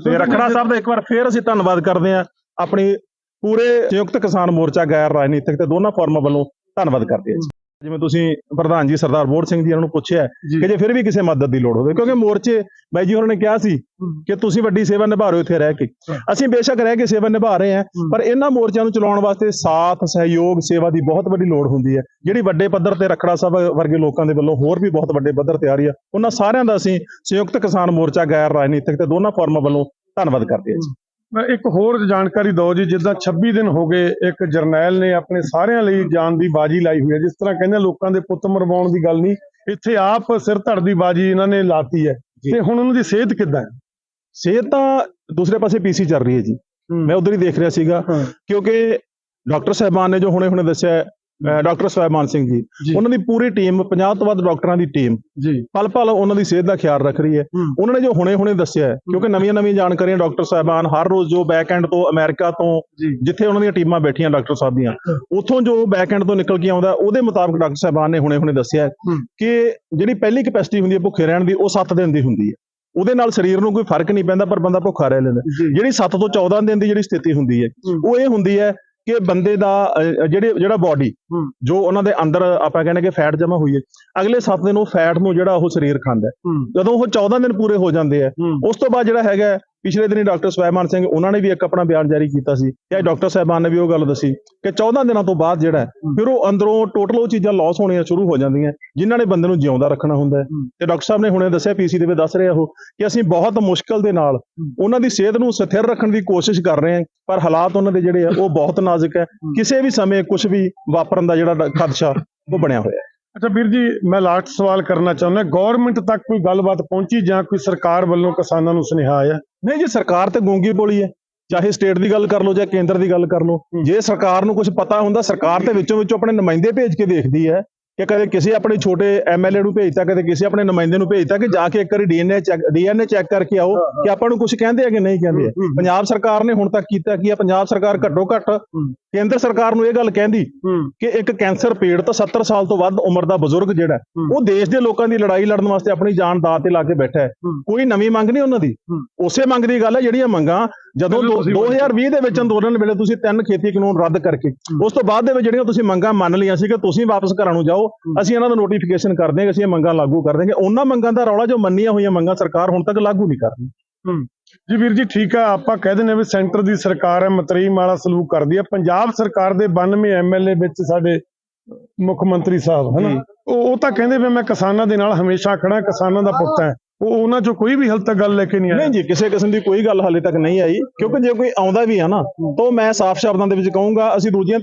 ਤੇ ਰਖੜਾ ਸਾਹਿਬ ਦਾ ਇੱਕ ਵਾਰ ਫੇਰ ਅਸੀਂ ਧੰਨਵਾਦ ਕਰਦੇ ਹਾਂ। ਆਪਣੀ ਪੂਰੇ ਸੰਯੁਕਤ ਕਿਸਾਨ ਮੋਰਚਾ ਗੈਰ ਰਾਜਨੀਤਿਕ ਤੇ ਦੋਨਾਂ ਫੋਰਮਾਂ ਵੱਲੋਂ ਧੰਨਵਾਦ ਕਰਦੇ ਹਾਂ ਜਿਵੇਂ ਤੁਸੀਂ ਪ੍ਰਧਾਨ ਜੀ ਸਰਦਾਰ ਬੋੜ ਸਿੰਘ ਜੀ ਇਹਨਾਂ ਨੂੰ ਪੁੱਛਿਆ ਕਿ ਜੇ ਫਿਰ ਵੀ ਕਿਸੇ ਮਦਦ ਦੀ ਲੋੜ ਹੋਵੇ ਕਿਉਂਕਿ ਮੋਰਚੇ ਬਾਈ ਜੀ ਹੋਰਾਂ ਨੇ ਕਿਹਾ ਸੀ ਕਿ ਤੁਸੀਂ ਵੱਡੀ ਸੇਵਾ ਨਿਭਾ ਰਹੇ ਹੋ ਇੱਥੇ ਰਹਿ ਕੇ। ਅਸੀਂ ਬੇਸ਼ੱਕ ਰਹਿ ਕੇ ਸੇਵਾ ਨਿਭਾ ਰਹੇ ਹਾਂ ਪਰ ਇਹਨਾਂ ਮੋਰਚਿਆਂ ਨੂੰ ਚਲਾਉਣ ਵਾਸਤੇ ਸਾਥ ਸਹਿਯੋਗ ਸੇਵਾ ਦੀ ਬਹੁਤ ਵੱਡੀ ਲੋੜ ਹੁੰਦੀ ਹੈ। ਜਿਹੜੀ ਵੱਡੇ ਪੱਧਰ ਤੇ ਰਖੜਾ ਸਾਹਿਬ ਵਰਗੇ ਲੋਕਾਂ ਦੇ ਵੱਲੋਂ ਹੋਰ ਵੀ ਬਹੁਤ ਵੱਡੇ ਪੱਧਰ ਤੇ ਆ ਰਹੀ ਹੈ ਉਹਨਾਂ ਸਾਰਿਆਂ ਦਾ ਅਸੀਂ ਸੰਯੁਕਤ ਕਿਸਾਨ ਮੋਰਚਾ ਗੈਰ ਰਾਜਨੀਤਿਕ ਤੇ ਦੋਨਾਂ ਫੋਰਮਾਂ ਵੱਲੋਂ ਧੰਨਵਾਦ ਕਰਦੇ ਹਾਂ। ਇੱਕ ਹੋਰ ਜਾਣਕਾਰੀ ਦਿਓ ਜੀ ਜਿੱਦਾਂ 26 ਦਿਨ ਹੋ ਗਏ ਇੱਕ ਜਰਨੈਲ ਨੇ ਆਪਣੇ ਸਾਰਿਆਂ ਲਈ ਜਾਨ ਦੀ ਬਾਜੀ ਲਾਈ ਹੋਈ ਹੈ। ਜਿਸ ਤਰ੍ਹਾਂ ਕਹਿੰਦੇ ਲੋਕਾਂ ਦੇ ਪੁੱਤ ਮਰਵਾਉਣ ਦੀ ਗੱਲ ਨਹੀਂ ਇੱਥੇ ਆਪ ਸਿਰ ਧੜ ਦੀ ਬਾਜੀ ਇਹਨਾਂ ਨੇ ਲਾਤੀ ਹੈ। ਤੇ ਹੁਣ ਉਹਨਾਂ ਦੀ ਸਿਹਤ ਕਿੱਦਾਂ ਹੈ? ਸਿਹਤ ਤਾਂ ਦੂਸਰੇ ਪਾਸੇ ਪੀਸੀ ਚੱਲ ਰਹੀ ਹੈ ਜੀ। ਮੈਂ ਉਧਰ ਹੀ ਦੇਖ ਰਿਹਾ ਸੀਗਾ। ਕਿਉਂਕਿ ਡਾਕਟਰ ਸਾਹਿਬਾਨ ਨੇ ਜੋ ਹੁਣੇ ਹੁਣੇ ਦੱਸਿਆ ਡਾਕਟਰ ਸਵੈਮਾਨ ਸਿੰਘ ਜੀ। ਉਹਨਾਂ ਦੀ ਪੂਰੀ ਟੀਮ 50 ਤੋਂ ਵੱਧ ਡਾਕਟਰਾਂ ਦੀ ਟੀਮ ਜੀ ਪਲ ਪਲ ਉਹਨਾਂ ਦੀ ਸਿਹਤ ਦਾ ਖਿਆਲ ਰੱਖ ਰਹੀ ਹੈ। ਉਹਨਾਂ ਨੇ ਜੋ ਹੁਣੇ ਹੁਣੇ ਦੱਸਿਆ ਕਿਉਂਕਿ ਨਵੀਆਂ ਨਵੀਆਂ ਜਾਣਕਾਰੀਆਂ ਡਾਕਟਰ ਸਾਹਿਬਾਨ ਹਰ ਰੋਜ਼ ਜੋ ਬੈਕ ਐਂਡ ਤੋਂ ਅਮਰੀਕਾ ਤੋਂ। ਜਿੱਥੇ ਉਹਨਾਂ ਦੀਆਂ ਟੀਮਾਂ ਬੈਠੀਆਂ ਡਾਕਟਰ ਸਾਹਿਬ ਦੀਆਂ ਉੱਥੋਂ ਜੋ ਬੈਕ ਐਂਡ ਤੋਂ ਨਿਕਲ ਕੇ ਆਉਂਦਾ ਉਹਦੇ ਮੁਤਾਬਕ ਡਾਕਟਰ ਸਾਹਿਬਾਨ ਨੇ ਹੁਣੇ ਹੁਣੇ ਦੱਸਿਆ। ਕਿ ਜਿਹੜੀ ਪਹਿਲੀ ਕੈਪੈਸਿਟੀ ਹੁੰਦੀ ਹੈ ਭੁੱਖੇ ਰਹਿਣ ਦੀ ਉਹ 7 ਦਿਨ ਦੀ ਹੁੰਦੀ ਹੈ ਉਹਦੇ ਨਾਲ ਸਰੀਰ ਨੂੰ ਕੋਈ ਫ਼ਰਕ ਨਹੀਂ ਪੈਂਦਾ ਪਰ ਬੰਦਾ ਭੁੱਖਾ ਰਹਿ ਲੈਂਦਾ ਜਿਹੜੀ 7 ਤੋਂ 14 ਦਿਨ ਦੀ ਜਿਹੜੀ ਸਥਿਤੀ ਹੁੰਦੀ ਹੈ। ਉਹ ਇਹ ਹੁੰਦੀ ਹੈ ਕਿ ਬੰਦੇ ਦਾ ਜਿਹੜੇ ਜਿਹੜਾ ਬਾਡੀ। ਜੋ ਉਹਨਾਂ ਦੇ ਅੰਦਰ ਆਪਾਂ ਕਹਿੰਦੇ ਕਿ ਫੈਟ ਜਮਾ ਹੋਈ ਹੈ। ਅਗਲੇ 7 ਦਿਨ ਉਹ ਫੈਟ ਨੂੰ ਜਿਹੜਾ ਉਹ ਸਰੀਰ ਖਾਂਦਾ ਜਦੋਂ ਉਹ 14 ਦਿਨ ਪੂਰੇ ਹੋ ਜਾਂਦੇ ਆ ਉਸ ਤੋਂ ਬਾਅਦ ਜਿਹੜਾ ਹੈਗਾ ਪਿਛਲੇ ਦਿਨੀ ਡਾਕਟਰ ਸਵੈਮਾਨ ਸਿੰਘ ਉਹਨਾਂ ਨੇ ਵੀ ਇੱਕ ਆਪਣਾ ਬਿਆਨ ਜਾਰੀ ਕੀਤਾ ਸੀ ਕਿ ਡਾਕਟਰ ਸਾਹਿਬਾਨ ਨੇ ਵੀ ਉਹ ਗੱਲ ਦੱਸੀ ਕਿ 14 ਦਿਨਾਂ ਤੋਂ ਬਾਅਦ ਜਿਹੜਾ ਫਿਰ ਉਹ ਅੰਦਰੋਂ ਟੋਟਲ ਉਹ ਚੀਜ਼ਾਂ ਲਾਸ ਹੋਣੀਆਂ ਸ਼ੁਰੂ ਹੋ ਜਾਂਦੀਆਂ ਜਿਨ੍ਹਾਂ ਨੇ ਬੰਦੇ ਨੂੰ ਜਿਉਂਦਾ ਰੱਖਣਾ ਹੁੰਦਾ। ਤੇ ਡਾਕਟਰ ਸਾਹਿਬ ਨੇ ਹੁਣੇ ਦੱਸਿਆ ਪੀਸੀ ਦੇ ਵਿੱਚ ਦੱਸ ਰਹੇ ਉਹ ਕਿ ਅਸੀਂ ਬਹੁਤ ਮੁਸ਼ਕਲ ਦੇ ਨਾਲ ਉਹਨਾਂ ਦੀ ਸਿਹਤ ਨੂੰ ਸਥਿਰ ਰੱਖਣ ਦੀ ਕੋਸ਼ਿਸ਼ ਕਰ ਰਹੇ ਹਾਂ ਪਰ ਹਾਲਾਤ ਉਹਨਾਂ ਦੇ ਜਿਹੜੇ ਆ ਉਹ ਬਹੁਤ ਨਾਜ਼ੁਕ ਹੈ। ਕਿਸੇ ਵੀ ਸਮੇਂ ਕੁਝ ਵੀ ਵਾਪਰਨ ਦਾ ਜਿਹੜਾ ਖਦਸ਼ਾ ਉਹ ਬਣਿਆ ਹੋਇਆ ਹੈ। ਅੱਛਾ ਵੀਰ ਜੀ ਮੈਂ ਲਾਸਟ ਸਵਾਲ ਕਰਨਾ ਚਾਹੁੰਦਾ ਗਵਰਨਮੈਂਟ ਤੱਕ ਕੋਈ ਗੱਲਬਾਤ ਪਹੁੰਚੀ ਜਾਂ ਕੋਈ ਸਰਕਾਰ ਵੱਲੋਂ ਕਿਸਾਨਾਂ ਨੂੰ ਸੁਨੇਹਾ ਆਇਆ? ਨਹੀਂ ਜੀ ਸਰਕਾਰ ਤੇ ਗੂੰਗੀ ਬੋਲੀ ਹੈ। ਚਾਹੇ ਸਟੇਟ ਦੀ ਗੱਲ ਕਰ ਲਓ ਜਾਂ ਕੇਂਦਰ ਦੀ ਗੱਲ ਕਰ ਲਓ। ਜੇ ਸਰਕਾਰ ਨੂੰ ਕੁਝ ਪਤਾ ਹੁੰਦਾ ਸਰਕਾਰ ਤੇ ਵਿੱਚੋਂ ਵਿੱਚੋਂ ਆਪਣੇ ਨੁਮਾਇੰਦੇ ਭੇਜ ਕੇ ਦੇਖਦੀ ਹੈ। ਕਿ ਕਦੇ ਕਿਸੇ ਆਪਣੇ ਛੋਟੇ ਐਮਐਲਏ ਨੂੰ ਭੇਜਤਾ ਕਦੇ ਕਿਸੇ ਆਪਣੇ ਨੁਮਾਇੰਦੇ ਨੂੰ ਭੇਜਤਾ ਕਿ ਜਾ ਕੇ ਇੱਕ ਵਾਰੀ ਡੀਐਨਏ ਚੈੱਕ ਡੀਐਨਏ ਚੈੱਕ ਕਰਕੇ ਆਓ ਕਿ ਆਪਾਂ ਨੂੰ ਕੁਝ ਕਹਿੰਦੇ ਆ ਕਿ ਨਹੀਂ ਕਹਿੰਦੇ। ਪੰਜਾਬ ਸਰਕਾਰ ਨੇ ਹੁਣ ਤੱਕ ਕੀਤਾ ਕੀ ਆ? ਪੰਜਾਬ ਸਰਕਾਰ ਘੱਟੋ ਘੱਟ ਕੇਂਦਰ ਸਰਕਾਰ ਨੂੰ ਇਹ ਗੱਲ ਕਹਿੰਦੀ ਕਿ ਇੱਕ ਕੈਂਸਰ ਪੀੜਤ 70 ਸਾਲ ਤੋਂ ਵੱਧ ਉਮਰ ਦਾ ਬਜ਼ੁਰਗ ਜਿਹੜਾ। ਉਹ ਦੇਸ਼ ਦੇ ਲੋਕਾਂ ਦੀ ਲੜਾਈ ਲੜਨ ਵਾਸਤੇ ਆਪਣੀ ਜਾਨ ਦਾਅ ਤੇ ਲਾ ਕੇ ਬੈਠਾ ਹੈ। ਕੋਈ ਨਵੀਂ ਮੰਗ ਨਹੀਂ ਉਹਨਾਂ ਦੀ। ਉਸੇ ਮੰਗ ਦੀ ਗੱਲ ਹੈ ਜਿਹੜੀਆਂ ਮੰਗਾਂ ਜਦੋਂ ਪਹਿਲਾਂ ਦੋ- ਤੁਸੀਂ 2020 ਦੇ ਵਿੱਚ ਅੰਦੋਲਨ ਵੇਲੇ ਤੁਸੀਂ ਤਿੰਨ ਖੇਤੀ ਕਾਨੂੰਨ ਰੱਦ ਕਰਕੇ ਉਸ ਤੋਂ ਬਾਅਦ ਦੇ ਵਿੱਚ ਜਿਹੜੀਆਂ ਤੁਸੀਂ ਮੰਗਾਂ ਮੰਨ ਲਈਆਂ ਸੀ ਕਿ ਤੁਸੀਂ ਵਾਪਸ ਘਰਾਂ ਨੂੰ ਜਾਓ ਅਸੀਂ ਇਹਨਾਂ ਦਾ ਨੋਟੀਫਿਕੇਸ਼ਨ ਕਰ ਦਿਆਂਗੇ ਅਸੀਂ ਇਹ ਮੰਗਾਂ ਲਾਗੂ ਕਰ ਦਿਆਂਗੇ ਉਹਨਾਂ ਮੰਗਾਂ ਦਾ ਰੌਲਾ ਜੋ ਮੰਨੀਆਂ ਹੋਈਆਂ ਮੰਗਾਂ ਸਰਕਾਰ ਹੁਣ ਤੱਕ ਲਾਗੂ ਨਹੀਂ ਕਰ ਰਹੀ। ਜੀ ਵੀਰ ਜੀ ਠੀਕ ਆ ਆਪਾਂ ਕਹਿ ਦਿੰਦੇ ਹਾਂ ਵੀ ਸੈਂਟਰ ਦੀ ਸਰਕਾਰ ਹੈ ਮਤਰੀਮ ਵਾਲਾ ਸਲੂਕ ਕਰਦੀ ਹੈ। ਪੰਜਾਬ ਸਰਕਾਰ ਦੇ 92 ਐਮਐਲਏ ਵਿੱਚ ਸਾਡੇ ਮੁੱਖ ਮੰਤਰੀ ਸਾਹਿਬ ਹਨਾ ਉਹ ਉਹ ਤਾਂ ਕਹਿੰਦੇ ਵੀ ਮੈਂ ਕਿਸਾਨਾਂ ਦੇ ਨਾਲ ਹਮੇਸ਼ਾ ਖੜਾ ਕਿਸਾਨਾਂ ਦਾ ਪੁੱਤ ਹੈ। ਉਹ ਉਹਨਾਂ ਚੋਂ ਕੋਈ ਵੀ ਹਾਲੇ ਤੱਕ ਗੱਲ ਲੈ ਕੇ ਨਹੀਂ ਆਇਆ। ਨਹੀਂ ਜੀ ਕਿਸੇ ਕਿਸਮ ਦੀ ਕੋਈ ਗੱਲ ਹਾਲੇ ਤੱਕ ਨਹੀਂ ਆਈ। ਕਿਉਂਕਿ ਜੇ ਕੋਈ ਆਉਂਦਾ ਵੀ ਆ ਨਾ ਤਾਂ ਮੈਂ ਸਾਫ਼ ਸ਼ਬਦਾਂ ਦੇ ਵਿੱਚ ਕਹੂੰਗਾ ਅਸੀਂ ਦੂਜੀਆਂ